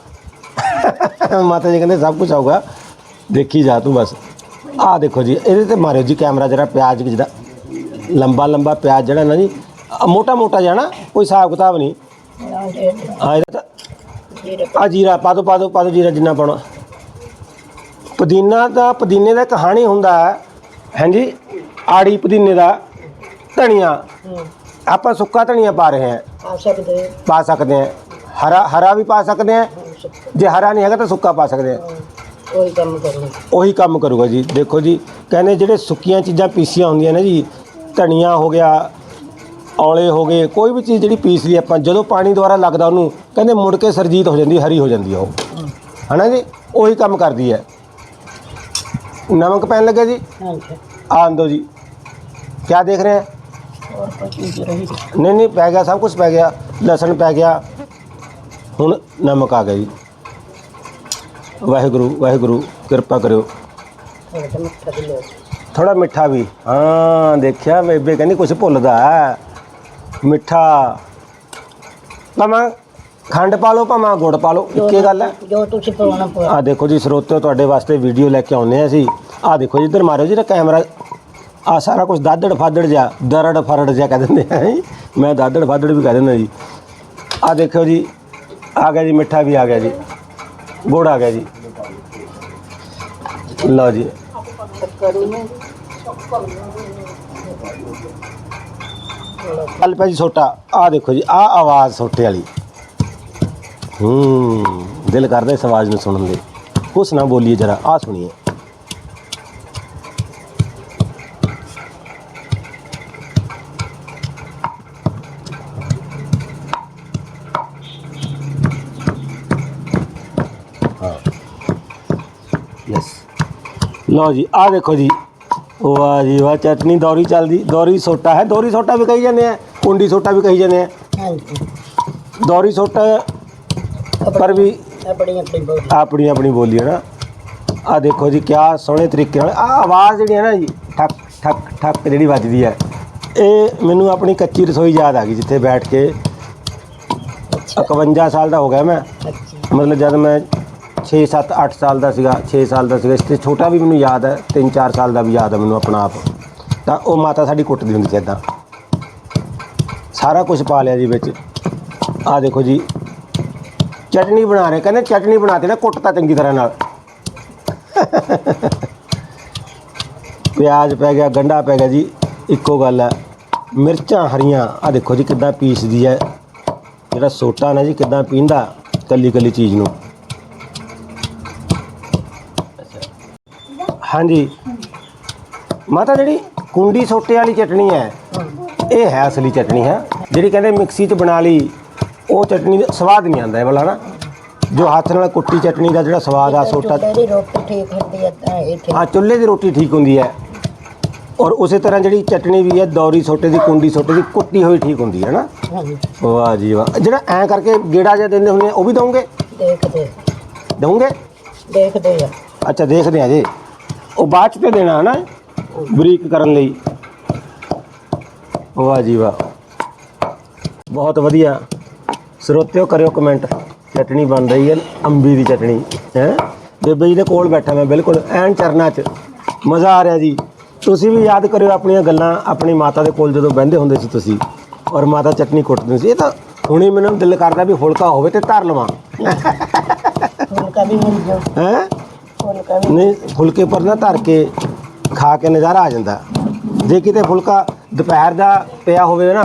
ਮਾਤਾ ਜੀ ਕਹਿੰਦੇ ਸਭ ਕੁਝ ਆਊਗਾ। ਦੇਖੀ ਜਾ ਤੂੰ ਬਸ। ਆ ਦੇਖੋ ਜੀ, ਇਹਦੇ ਤੇ ਮਾਰਿਓ ਜੀ ਕੈਮਰਾ ਜਰਾ ਪਿਆਜ਼ ਜਿਹੜਾ ਲੰਬਾ ਲੰਬਾ ਪਿਆਜ਼ ਜਿਹੜਾ ਨਾ ਜੀ ਮੋਟਾ ਮੋਟਾ ਜਾਣਾ ਕੋਈ ਹਿਸਾਬ ਕਿਤਾਬ ਨਹੀਂ। ਆ ਇਹਦਾ ਆ ਜੀਰਾ ਪਾ ਦੋ ਪਾ ਦੋ ਪਾ ਦੋ ਜੀਰਾ ਜਿੰਨਾ ਪਾਉਣਾ। ਪੁਦੀਨਾ ਦਾ ਪੁਦੀਨੇ ਦਾ ਕਹਾਣੀ ਹੁੰਦਾ ਹੈ ਹਾਂਜੀ ਆੜੀ ਪੁਦੀਨੇ ਦਾ ਧਨੀਆ। ਆਪਾਂ ਸੁੱਕਾ ਧਨੀਆ ਪਾ ਰਹੇ ਹਾਂ। ਸਕਦੇ ਪਾ ਸਕਦੇ ਹਾਂ। ਹਰਾ ਹਰਾ ਵੀ ਪਾ ਸਕਦੇ ਹਾਂ। ਜੇ ਹਰਾ ਨਹੀਂ ਹੈਗਾ ਤਾਂ ਸੁੱਕਾ ਪਾ ਸਕਦੇ ਹਾਂ। ਕੋਈ ਕੰਮ ਕਰਨਾ। ਉਹੀ ਕੰਮ ਕਰੂਗਾ ਜੀ। ਦੇਖੋ ਜੀ ਕਹਿੰਦੇ ਜਿਹੜੇ ਸੁੱਕੀਆਂ ਚੀਜ਼ਾਂ ਪੀਸੀਆਂ ਹੁੰਦੀਆਂ ਨੇ ਜੀ ਧਨੀਆ ਹੋ ਗਿਆ ਔਲੇ ਹੋ ਗਏ ਕੋਈ ਵੀ ਚੀਜ਼ ਜਿਹੜੀ ਪੀਸ ਲਈ ਆਪਾਂ ਜਦੋਂ ਪਾਣੀ ਦੁਆਰਾ ਲੱਗਦਾ ਉਹਨੂੰ ਕਹਿੰਦੇ ਮੁੜ ਕੇ ਸਰਜੀਤ ਹੋ ਜਾਂਦੀ ਹਰੀ ਹੋ ਜਾਂਦੀ ਆ ਉਹ। ਹਨਾ ਜੀ? ਉਹੀ ਕੰਮ ਕਰਦੀ ਹੈ। ਨਮਕ ਪੈਣ ਲੱਗਾ ਜੀ? ਹਾਂਜੀ। ਦਿਓ ਜੀ। ਕੀ ਦੇਖ ਰਹੇ ਹੈ ਨਹੀਂ ਨਹੀਂ ਪੈ ਗਿਆ ਸਭ ਕੁਝ ਪੈ ਗਿਆ। ਲਸਣ ਪੈ ਗਿਆ। ਹੁਣ ਨਮਕ ਆ ਗਿਆ ਜੀ। ਵਾਹਿਗੁਰੂ ਵਾਹਿਗੁਰੂ ਕਿਰਪਾ ਕਰਿਓ। ਲਓ। ਥੋੜਾ ਮਿੱਠਾ ਵੀ। ਹਾਂ ਦੇਖਿਆ ਬੇਬੇ ਕਹਿੰਦੀ ਕੁਝ ਭੁੱਲਦਾ ਹੈ। ਮਿੱਠਾ। ਭਾਵੇਂ ਖੰਡ ਪਾ ਲਓ ਭਾਵੇਂ ਗੁੜ ਪਾ ਲਓ ਇੱਕੇ ਗੱਲ ਹੈ। ਜੋ ਤੁਸੀਂ ਪਾਉਣਾ ਪਵਾ ਆ ਦੇਖੋ ਜੀ ਸਰੋਤਿਓ ਤੁਹਾਡੇ ਵਾਸਤੇ ਵੀਡੀਓ ਲੈ ਕੇ ਆਉਂਦੇ ਆ ਅਸੀਂ। ਆ ਦੇਖੋ ਜੀ ਇੱਧਰ ਮਾਰਿਓ ਜੀ ਨਾ ਕੈਮਰਾ ਆ ਸਾਰਾ ਕੁਝ ਦਾਦੜ ਫਾਦੜ ਜਾ ਦਰੜ ਫਰੜ ਜਾ ਕਹਿ ਦਿੰਦੇ ਆ ਜੀ। ਮੈਂ ਦਾਦੜ ਫਾਦੜ ਵੀ ਕਹਿ ਦਿੰਦਾ ਜੀ। ਆ ਦੇਖੋ ਜੀ ਆ ਗਿਆ ਜੀ ਮਿੱਠਾ ਵੀ ਆ ਗਿਆ ਜੀ। ਗੁੜ ਆ ਗਿਆ ਜੀ। ਲਓ ਜੀ। ਚੱਲ ਪਿਆ ਜੀ ਛੋਟਾ ਆ ਦੇਖੋ ਜੀ ਆ ਆਵਾਜ਼ ਛੋਟੇ ਵਾਲੀ। ਹੂੰ, ਦਿਲ ਕਰਦਾ ਇਸ ਆਵਾਜ਼ ਨੂੰ ਸੁਣਨ ਲਈ ਕੁਛ ਨਾ ਬੋਲੀਏ ਜਰਾ ਆ ਸੁਣੀਏ। ਲਓ ਜੀ ਆ ਦੇਖੋ ਜੀ ਵਾਹ ਜੀ ਵਾਹ ਚਟਨੀ ਦੌਰੀ ਚੱਲਦੀ ਦੌਰੀ ਸੋਟਾ ਹੈ ਦੌਰੀ ਸੋਟਾ ਵੀ ਕਹੀ ਜਾਂਦੇ ਆ ਕੁੰਡੀ ਸੋਟਾ ਵੀ ਕਹੀ ਜਾਂਦੇ ਆ। ਹਾਂਜੀ ਦੌਰੀ ਸੋਟਾ ਪਰ ਵੀ ਆਪਣੀ ਆਪਣੀ ਬੋਲੀ ਆਪਣੀ ਆਪਣੀ ਬੋਲੀ ਹੈ ਨਾ। ਆ ਦੇਖੋ ਜੀ ਕਿਆ ਸੋਹਣੇ ਤਰੀਕੇ ਨਾਲ ਆ ਆਵਾਜ਼ ਜਿਹੜੀ ਹੈ ਨਾ ਜੀ ਠੱਕ ਠੱਕ ਠੱਕ ਜਿਹੜੀ ਵੱਜਦੀ ਹੈ ਇਹ ਮੈਨੂੰ ਆਪਣੀ ਕੱਚੀ ਰਸੋਈ ਯਾਦ ਆ ਗਈ ਜਿੱਥੇ ਬੈਠ ਕੇ। ਅੱਛਾ। 51 ਸਾਲ ਦਾ ਹੋ ਗਿਆ ਮੈਂ। ਅੱਛਾ। ਮਤਲਬ ਜਦ ਮੈਂ 6 7 8 ਸਾਲ ਦਾ ਸੀਗਾ 6 ਸਾਲ ਦਾ ਸੀਗਾ, ਇਸ ਤੇ ਛੋਟਾ ਵੀ ਮੈਨੂੰ ਯਾਦ ਹੈ 3 4 ਸਾਲ ਦਾ ਵੀ ਯਾਦ ਹੈ ਮੈਨੂੰ ਆਪਣਾ ਆਪ। ਤਾਂ ਉਹ ਮਾਤਾ ਸਾਡੀ ਕੁੱਟਦੀ ਹੁੰਦੀ ਸੀ ਇਦਾਂ ਸਾਰਾ ਕੁਝ ਪਾ ਲਿਆ ਜੀ ਵਿੱਚ। ਆ ਦੇਖੋ ਜੀ, ਚਟਨੀ ਬਣਾ ਰਹੇ, ਕਹਿੰਦੇ ਚਟਨੀ ਬਣਾਤੇ ਨਾ ਕੁੱਟਤਾ ਚੰਗੀ ਤਰ੍ਹਾਂ ਨਾਲ। ਪਿਆਜ਼ ਪੈ ਗਿਆ, ਗੰਢਾ ਪੈ ਗਿਆ ਜੀ, ਇੱਕੋ ਗੱਲ ਹੈ। ਮਿਰਚਾਂ ਹਰੀਆਂ ਆ ਦੇਖੋ ਜੀ ਕਿੱਦਾਂ ਪੀਸਦੀ ਹੈ। ਜਿਹੜਾ ਸੋਟਾ ਨਾ ਜੀ ਕਿੱਦਾਂ ਪੀਂਦਾ ਕੱਲੀ ਕੱਲੀ ਚੀਜ਼ ਨੂੰ। ਹਾਂਜੀ। ਮਾਤਾ ਜਿਹੜੀ ਕੁੰਡੀ ਸੋਟੇ ਵਾਲੀ ਚਟਣੀ ਹੈ ਇਹ ਹੈ ਅਸਲੀ ਚਟਣੀ ਹੈ। ਜਿਹੜੀ ਕਹਿੰਦੇ ਮਿਕਸੀ 'ਚ ਬਣਾ ਲਈ ਉਹ ਚਟਣੀ ਦਾ ਸਵਾਦ ਨਹੀਂ ਆਉਂਦਾ ਇਹ ਵਾਲਾ ਨਾ। ਜੋ ਹੱਥ ਨਾਲ ਕੁੱਟੀ ਚਟਣੀ ਦਾ ਜਿਹੜਾ ਸਵਾਦ ਆ ਸੋਟਾ ਜਿਹੜੀ ਰੋਟੀ ਠੀਕ ਹੁੰਦੀ ਹੈ ਤਾਂ ਇਹ ਠੀਕ। ਆ ਚੁੱਲ੍ਹੇ ਦੀ ਰੋਟੀ ਠੀਕ ਹੁੰਦੀ ਹੈ। ਔਰ ਉਸੇ ਤਰ੍ਹਾਂ ਜਿਹੜੀ ਚਟਣੀ ਵੀ ਹੈ ਦੌਰੀ ਸੋਟੇ ਦੀ ਕੁੰਡੀ ਸੋਟੇ ਦੀ ਕੁੱਟੀ ਹੋਈ ਠੀਕ ਹੁੰਦੀ ਹੈ ਨਾ। ਹਾਂਜੀ। ਵਾਹ ਜੀ ਵਾਹ। ਜਿਹੜਾ ਐਂ ਕਰਕੇ ਗੇੜਾ ਜਿਹਾ ਦਿੰਦੇ ਹੁੰਦੇ ਆ, ਉਹ ਵੀ ਦਵੋਗੇ ਦੇਖਦੇ। ਦਵੋਗੇ ਦੇਖਦੇ ਆ। ਅੱਛਾ ਦੇਖਦੇ ਆ ਜੀ। ਉਹ ਬਾਅਦ ਚ ਤੇ ਦੇਣਾ ਹੈ ਨਾ ਬਰੀਕ ਕਰਨ ਲਈ। ਵਾਹ ਜੀ ਵਾਹ। ਬਹੁਤ ਵਧੀਆ। ਸਰੋਤਿਓ ਕਰਿਓ ਕਮੈਂਟ ਚਟਣੀ ਬਣ ਰਹੀ ਹੈ ਅੰਬੀ ਦੀ ਚਟਣੀ ਹੈ? ਬੇਬੇ ਜੀ ਦੇ ਕੋਲ ਬੈਠਾ ਮੈਂ ਬਿਲਕੁਲ ਐਨ ਚਰਨਾਂ 'ਚ। ਮਜ਼ਾ ਆ ਰਿਹਾ ਜੀ। ਤੁਸੀਂ ਵੀ ਯਾਦ ਕਰਿਓ ਆਪਣੀਆਂ ਗੱਲਾਂ ਆਪਣੀ ਮਾਤਾ ਦੇ ਕੋਲ ਜਦੋਂ ਬਹਿੰਦੇ ਹੁੰਦੇ ਸੀ ਤੁਸੀਂ ਔਰ ਮਾਤਾ ਚਟਣੀ ਕੁੱਟਦੀ ਸੀ। ਇਹ ਤਾਂ ਹੁਣੇ ਮੈਨੂੰ ਦਿਲ ਕਰਦਾ ਵੀ ਫੁਲਕਾ ਹੋਵੇ ਤੇ ਧਰ ਲਵਾਂ। ਫੁਲਕਾ ਵੀ ਮਿਲ ਜਾ ਹੈ? ਫੁਲਕਾ ਵੀ ਨਹੀਂ ਫੁਲਕੇ ਪਰ ਨਾ ਧਰ ਕੇ ਖਾ ਕੇ ਨਜ਼ਾਰਾ ਆ ਜਾਂਦਾ। ਜੇ ਕਿਤੇ ਫੁਲਕਾ ਦੁਪਹਿਰ ਦਾ ਪਿਆ ਹੋਵੇ ਨਾ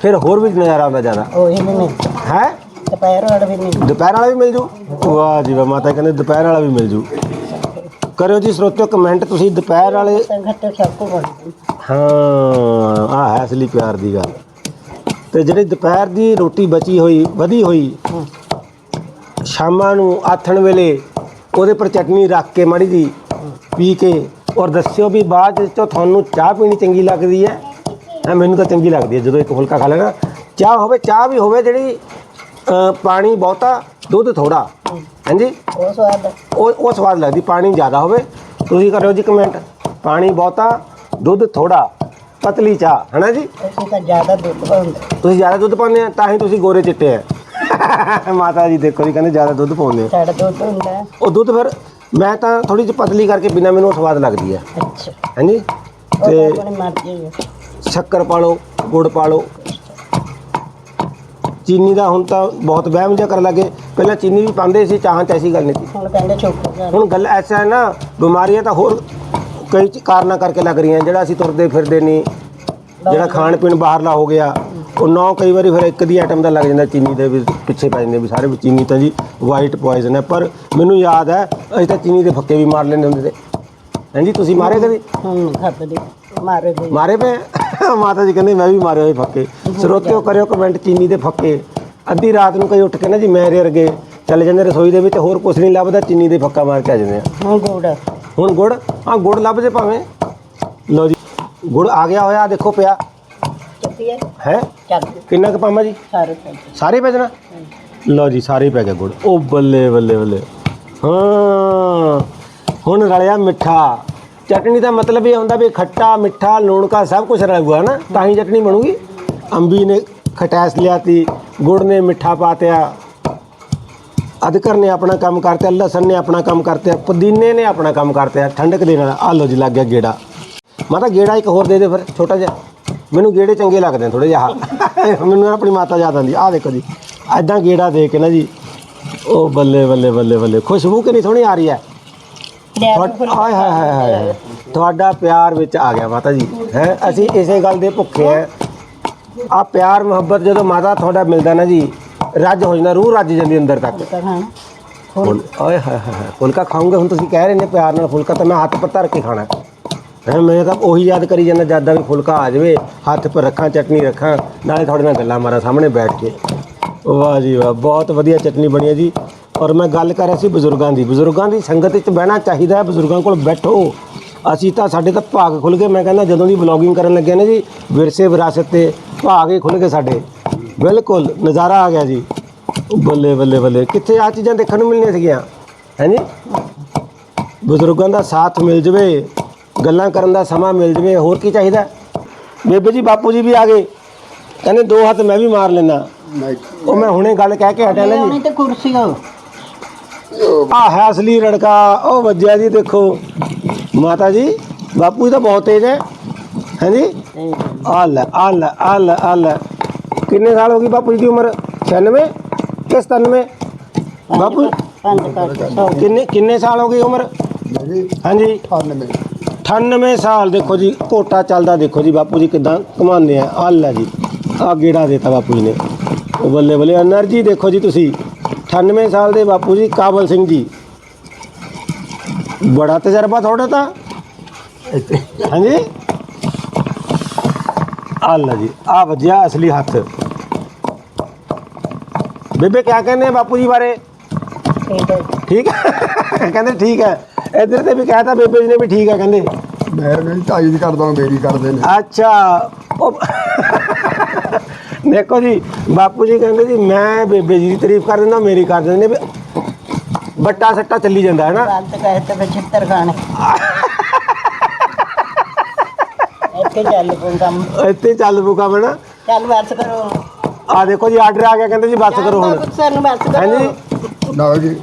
ਫਿਰ ਹੋਰ ਵੀ ਨਜ਼ਾਰਾ ਆਉਂਦਾ ਜ਼ਿਆਦਾ। ਉਹੀ ਨਹੀਂ। ਹੈ? ਦੁਪਹਿਰ ਵਾਲਾ ਵੀ ਨਹੀਂ। ਦੁਪਹਿਰ ਵਾਲਾ ਵੀ ਮਿਲ ਜੂ? ਵਾਹ ਜੀ ਵਾਹ ਮਾਤਾ ਕਹਿੰਦੇ ਦੁਪਹਿਰ ਵਾਲਾ ਵੀ ਮਿਲ ਜੂ। ਕਰਿਓ ਜੀ ਸਰੋਤਿਓ ਕਮੈਂਟ ਤੁਸੀਂ ਦੁਪਹਿਰ ਵਾਲੇ ਸੰਗਤ ਸਭ ਕੋ ਬਣਦੀ ਹਾਂ ਆ ਹੈ ਅਸਲੀ ਪਿਆਰ ਦੀ ਗੱਲ। ਤੇ ਜਿਹੜੀ ਦੁਪਹਿਰ ਦੀ ਰੋਟੀ ਬਚੀ ਹੋਈ ਵਧੀ ਹੋਈ ਸ਼ਾਮਾਂ ਨੂੰ ਆਥਣ ਵੇਲੇ ਉਹਦੇ ਪਰ ਚਟਨੀ ਰੱਖ ਕੇ ਮਾੜੀ ਜੀ ਪੀ ਕੇ ਔਰ ਦੱਸਿਓ ਵੀ ਬਾਅਦ ਚੋਂ ਤੁਹਾਨੂੰ ਚਾਹ ਪੀਣੀ ਚੰਗੀ ਲੱਗਦੀ ਹੈ। ਹਾਂ ਮੈਨੂੰ ਤਾਂ ਚੰਗੀ ਲੱਗਦੀ ਹੈ ਜਦੋਂ ਇੱਕ ਫੁਲਕਾ ਖਾ ਲੈਣਾ। ਚਾਹ ਹੋਵੇ ਚਾਹ ਵੀ ਹੋਵੇ ਜਿਹੜੀ ਪਾਣੀ ਬਹੁਤਾ ਦੁੱਧ ਥੋੜਾ ਹਾਂਜੀ? ਉਹ ਸਵਾਦ ਉਹ ਉਹ ਸਵਾਦ ਲੱਗਦੀ ਪਾਣੀ ਜ਼ਿਆਦਾ ਹੋਵੇ। ਤੁਸੀਂ ਕਰਿਓ ਜੀ ਕਮੈਂਟ। ਪਾਣੀ ਬਹੁਤਾ ਦੁੱਧ ਥੋੜਾ ਪਤਲੀ ਚਾਹ ਹਨਾ ਜੀ? ਅਸੀਂ ਤਾਂ ਜ਼ਿਆਦਾ ਦੁੱਧ ਪਾਉਂਦੇ। ਤੁਸੀਂ ਜ਼ਿਆਦਾ ਦੁੱਧ ਪਾਉਂਦੇ ਆ ਤਾਂ ਹੀ ਤੁਸੀਂ ਗੋਰੇ ਚਿੱਟੇ ਆ। ਮਾਤਾ ਜੀ ਦੇਖੋ ਜੀ ਕਹਿੰਦੇ ਜ਼ਿਆਦਾ ਦੁੱਧ ਪਾਉਂਦੇ ਆ ਸਾਡਾ ਦੁੱਧ ਹੁੰਦਾ ਹੈ। ਉਹ ਦੁੱਧ ਫਿਰ ਮੈਂ ਤਾਂ ਥੋੜੀ ਜਿਹੀ ਪਤਲੀ ਕਰਕੇ ਬਿਨਾ ਮੈਨੂੰ ਉਹ ਸਵਾਦ ਲੱਗਦੀ ਹੈ। ਅੱਛਾ। ਹਾਂਜੀ? ਤੇ ਤਾਂ ਆਪਣੀ ਮਰਜ਼ੀ ਹੈ। ਸ਼ੱਕਰ ਪਾ ਲਓ ਗੁੜ ਪਾ ਲਓ। ਚੀਨੀ ਦਾ ਹੁਣ ਤਾਂ ਬਹੁਤ ਵਹਿਮ ਜਿਹਾ ਕਰਨ ਲੱਗੇ। ਪਹਿਲਾਂ ਚੀਨੀ ਵੀ ਪਾਉਂਦੇ ਸੀ ਚਾਹਾਂ 'ਚ ਐਸੀ ਗੱਲ ਨਹੀਂ ਸੀ। ਹੁਣ ਕਹਿੰਦੇ ਚੁੱਪ ਕਰ ਹੁਣ ਗੱਲ ਐਸਾ ਹੈ ਨਾ ਬਿਮਾਰੀਆਂ ਤਾਂ ਹੋਰ ਕਈ ਚ- ਕਾਰਨਾਂ ਕਰਕੇ ਲੱਗ ਰਹੀਆਂ। ਜਿਹੜਾ ਅਸੀਂ ਤੁਰਦੇ ਫਿਰਦੇ ਨਹੀਂ ਜਿਹੜਾ ਖਾਣ ਪੀਣ ਬਾਹਰਲਾ ਹੋ ਗਿਆ। ਉਹ ਨੌ ਕਈ ਵਾਰੀ ਫਿਰ ਇੱਕ ਦੀ ਆਈਟਮ ਦਾ ਲੱਗ ਜਾਂਦਾ ਚੀਨੀ ਦੇ ਵੀ ਪਿੱਛੇ ਪੈ ਜਾਂਦੇ ਵੀ ਸਾਰੇ ਵੀ ਚੀਨੀ ਤਾਂ ਜੀ ਵਾਈਟ ਪੋਇਜ਼ਨ ਹੈ। ਪਰ ਮੈਨੂੰ ਯਾਦ ਹੈ ਅਸੀਂ ਤਾਂ ਚੀਨੀ ਦੇ ਫੱਕੇ ਵੀ ਮਾਰ ਲੈਂਦੇ ਹੁੰਦੇ ਤੇ। ਹਾਂਜੀ ਤੁਸੀਂ ਮਾਰੇ ਕਦੇ? ਹੁਣ ਖੱਪਦੀ। ਮਾਰੇ ਦੇ। ਮਾਰੇ ਪਏ? ਮਾਤਾ ਜੀ ਕਹਿੰਦੇ ਮੈਂ ਵੀ ਮਾਰੇ ਹੋਏ ਫੱਕੇ। ਸਰੋਤਿਓ ਕਰਿਓ ਕਮੈਂਟ ਚੀਨੀ ਦੇ ਫੱਕੇ। ਅੱਧੀ ਰਾਤ ਨੂੰ ਕਈ ਉੱਠ ਕੇ ਨਾ ਜੀ ਮੇਰੇ ਵਰਗੇ ਚੱਲੇ ਜਾਂਦੇ ਰਸੋਈ ਦੇ ਵਿੱਚ ਹੋਰ ਕੁਝ ਨਹੀਂ ਲੱਭਦਾ ਚੀਨੀ ਦੇ ਫੱਕਾ ਮਾਰ ਕੇ ਆ ਜਾਂਦੇ ਆ। ਹੁਣ ਗੁੜ। ਹੁਣ ਗੁੜ? ਹਾਂ ਗੁੜ ਲੱਭ ਜੇ ਭਾਵੇਂ। ਲਓ ਜੀ ਗੁੜ ਆ ਗਿਆ ਹੋਇਆ ਦੇਖੋ ਪਿਆ। ਚੱਪੀ ਹੈ। ਹੈ? ਚੱਲ। ਕਿੰਨਾ ਕੁ ਪਾਵਾਂ ਜੀ? ਸਾਰੇ ਸਾਰੇ ਪੈ ਜਾਣਾ? ਲਓ ਜੀ ਸਾਰੇ ਹੀ ਪੈ ਗਏ ਗੁੜ। ਉਹ ਬੱਲੇ ਬੱਲੇ ਬੱਲੇ। ਹਾਂ। ਹੁਣ ਰਲਿਆ ਮਿੱਠਾ। ਚਟਣੀ ਦਾ ਮਤਲਬ ਇਹ ਹੁੰਦਾ ਵੀ ਖੱਟਾ ਮਿੱਠਾ ਲੂਣ ਕਾ ਸਭ ਕੁਝ ਹੁਆ ਨਾ ਤਾਂ ਹੀ ਚਟਣੀ ਬਣੂਗੀ। ਅੰਬੀ ਨੇ ਖਟੈਸ ਲਿਆਤੀ ਗੁੜ ਨੇ ਮਿੱਠਾ ਪਾਤਿਆ ਅਦਕਰ ਨੇ ਆਪਣਾ ਕੰਮ ਕਰਤਿਆ ਲਸਣ ਨੇ ਆਪਣਾ ਕੰਮ ਕਰਤਿਆ ਪੁਦੀਨੇ ਨੇ ਆਪਣਾ ਕੰਮ ਕਰਤਿਆ ਠੰਡਕ ਦੇਣ ਵਾਲਾ ਆ ਲਓ ਜੀ ਲੱਗ ਗਿਆ ਗੇੜਾ। ਮਾਤਾ ਗੇੜਾ ਇੱਕ ਹੋਰ ਦੇ ਦੇ ਫਿਰ ਛੋਟਾ ਜਿਹਾ। ਮੈਨੂੰ ਗੇੜੇ ਚੰਗੇ ਲੱਗਦੇ ਥੋੜੇ ਜਿਹਾ। ਮੈਨੂੰ ਨਾ ਆਪਣੀ ਮਾਤਾ ਯਾਦ ਆਉਂਦੀ। ਆਹ ਦੇਖੋ ਜੀ ਐਦਾਂ ਗੇੜਾ ਦੇ ਕੇ ਨਾ ਜੀ ਉਹ ਬੱਲੇ ਬੱਲੇ ਬੱਲੇ ਬੱਲੇ ਖੁਸ਼ਬੂ ਕਿੰਨੀ ਸੋਹਣੀ ਆ ਰਹੀ ਹੈ। ਤੁਹਾਡਾ ਹਾਏ ਹਾਏ ਹਾਏ ਹਾਏ ਹਾਏ। ਤੁਹਾਡਾ ਪਿਆਰ ਵਿੱਚ ਆ ਗਿਆ ਮਾਤਾ ਜੀ। ਹੈ ਅਸੀਂ ਇਸੇ ਗੱਲ ਦੇ ਭੁੱਖੇ ਆ। ਆ ਪਿਆਰ ਮੁਹੱਬਤ ਜਦੋਂ ਮਾਤਾ ਤੁਹਾਡਾ ਮਿਲਦਾ ਨਾ ਜੀ ਰੱਜ ਹੋ ਜਾਂਦਾ ਰੂਹ ਰੱਜ ਜਾਂਦੀ ਅੰਦਰ ਤੱਕ। ਫੁਲ ਓਏ ਹਾਏ ਹਾਏ ਹਾਏ। ਫੁਲਕਾ ਖਾਉਂਗੇ ਹੁਣ ਤੁਸੀਂ ਕਹਿ ਰਹੇ ਨੇ ਪਿਆਰ ਨਾਲ ਫੁਲਕਾ ਤਾਂ ਮੈਂ ਹੱਥ ਪਰ ਧਰ ਕੇ ਖਾਣਾ। ਹੈ ਮੈਂ ਤਾਂ ਉਹੀ ਯਾਦ ਕਰੀ ਜਾਂਦਾ, ਜਦ ਵੀ ਫੁਲਕਾ ਆ ਜਾਵੇ, ਹੱਥ ਪਰ ਰੱਖਾਂ, ਚਟਨੀ ਰੱਖਾਂ, ਨਾਲੇ ਤੁਹਾਡੇ ਨਾਲ ਗੱਲਾਂ ਮਾਰਾਂ ਸਾਹਮਣੇ ਬੈਠ ਕੇ। ਵਾਹ ਜੀ ਵਾਹ, ਬਹੁਤ ਵਧੀਆ ਚਟਨੀ ਬਣੀ ਹੈ ਜੀ। ਔਰ ਮੈਂ ਗੱਲ ਕਰ ਰਿਹਾ ਸੀ ਬਜ਼ੁਰਗਾਂ ਦੀ। ਬਜ਼ੁਰਗਾਂ ਦੀ ਸੰਗਤ ਵਿੱਚ ਬਹਿਣਾ ਚਾਹੀਦਾ ਹੈ, ਬਜ਼ੁਰਗਾਂ ਕੋਲ ਬੈਠੋ। ਅਸੀਂ ਤਾਂ ਸਾਡੇ ਤਾਂ ਭਾਗ ਖੁੱਲ ਗਏ, ਮੈਂ ਕਹਿੰਦਾ ਜਦੋਂ ਦੀ ਵਲੌਗਿੰਗ ਕਰਨ ਲੱਗੇ ਨੇ ਜੀ, ਵਿਰਸੇ ਵਿਰਾਸਤ ਤੇ ਭਾਗ ਹੀ ਖੁੱਲ ਗਏ ਸਾਡੇ। ਬਿਲਕੁਲ, ਨਜ਼ਾਰਾ ਆ ਗਿਆ ਜੀ। ਬੱਲੇ ਬੱਲੇ ਬੱਲੇ। ਕਿੱਥੇ ਆ ਚੀਜ਼ਾਂ ਦੇਖਣ ਨੂੰ ਮਿਲਣੀਆਂ ਸੀਗੀਆਂ? ਹੈਂਜੀ ਬਜ਼ੁਰਗਾਂ ਦਾ ਸਾਥ ਮਿਲ ਜਵੇ। ਗੱਲਾਂ ਕਰਨ ਦਾ ਸਮਾਂ ਮਿਲ ਜਵੇ ਹੋਰ ਕੀ ਚਾਹੀਦਾ? ਬੇਬੇ ਜੀ ਬਾਪੂ ਜੀ ਵੀ ਆ ਗਏ। ਕਹਿੰਦੇ ਦੋ ਹੱਥ ਮੈਂ ਵੀ ਮਾਰ ਲੈਣਾ ਉਹ ਮੈਂ ਹੁਣੇ ਗੱਲ ਕਹਿ ਕੇ ਹਟਿਆ ਨਾ ਜੀ। ਨਹੀਂ ਤੇ ਕੁਰਸੀ ਹੋ ਆ ਹੈ ਅਸਲੀ ਲੜਕਾ ਉਹ ਵੱਜਿਆ ਜੀ ਦੇਖੋ। ਮਾਤਾ ਜੀ ਬਾਪੂ ਜੀ ਤਾਂ ਬਹੁਤ ਤੇਜ਼ ਹੈ। ਹਾਂਜੀ ਆ ਲੈ ਆ ਲੈ ਆ ਲੈ ਆ ਲੈ। ਕਿੰਨੇ ਸਾਲ ਹੋ ਗਈ ਬਾਪੂ ਜੀ ਦੀ ਉਮਰ? 96 ਕਿ 97 ਬਾਪੂ ਕਿੰਨੇ ਕਿੰਨੇ ਸਾਲ ਹੋ ਗਈ ਉਮਰ? ਮੇਰੀ ਹਾਂਜੀ। 98 98 ਸਾਲ ਦੇਖੋ ਜੀ ਕੋਟਾ ਚੱਲਦਾ ਦੇਖੋ ਜੀ ਬਾਪੂ ਜੀ ਕਿਦਾਂ ਘਮਾਉਂਦੇ ਆ ਹੱਲ ਹੈ ਜੀ ਆ ਗੇੜਾ ਦੇਤਾ ਬਾਪੂ ਜੀ ਨੇ। ਬੱਲੇ ਬੱਲੇ એનર્ਜੀ ਦੇਖੋ ਜੀ ਤੁਸੀਂ 98 ਸਾਲ ਦੇ ਬਾਪੂ ਜੀ ਕਾਬਲ ਸਿੰਘ ਜੀ। ਬੜਾ ਤਜਰਬਾ ਤੁਹਾਡਾ ਤਾਂ। ਹਾਂਜੀ? ਆ ਲੈ ਜੀ ਆ ਵਜਿਆ ਅਸਲੀ ਹੱਥ। ਬੇਬੇ ਕਿਆ ਕਹਿੰਦੇ ਬਾਪੂ ਜੀ ਬਾਰੇ? ਠੀਕ ਹੈ? ਕਹਿੰਦੇ ਠੀਕ ਹੈ। ਇਧਰ ਤੇ ਵੀ ਕਹਿਤਾ ਬੇਬੇ ਜੀ ਨੇ ਵੀ ਠੀਕ ਹੈ ਕਹਿੰਦੇ। ਮੈਂ ਨਹੀਂ ਤਾਈਦ ਕਰਦਾ ਮੇਰੀ ਕਰਦੇ ਨੇ। ਅੱਛਾ ਉਹ ਦੇਖੋ ਜੀ ਬਾਪੂ ਜੀ ਕਹਿੰਦੇ ਜੀ ਮੈਂ ਬੇਬੇ ਜੀ ਦੀ ਤਾਰੀਫ ਕਰ ਦਿੰਦਾ ਮੇਰੀ ਕਰ ਦਿੰਦੇ ਨੇ ਵੀ ਬੱਟਾ ਸੱਟਾ ਚੱਲੀ ਜਾਂਦਾ ਹੈ ਨਾ ਗਲਤ ਕਹੇ ਤੇ ਛਿੱਤਰ ਖਾਣੇ। ਇੱਥੇ ਚੱਲ ਪਊ ਕੰਮ। ਇੱਥੇ ਚੱਲ ਪੂਗਾ ਬਣਾ ਚੱਲ ਬਸ ਕਰੋ। ਆ ਦੇਖੋ ਜੀ ਆਰਡਰ ਆ ਗਿਆ ਕਹਿੰਦੇ ਜੀ ਬੱਸ ਕਰੋ ਹੁਣ। ਸਾਨੂੰ ਬਸ ਕਰੋ। ਹਾਂਜੀ। ਨਾ ਜੀ।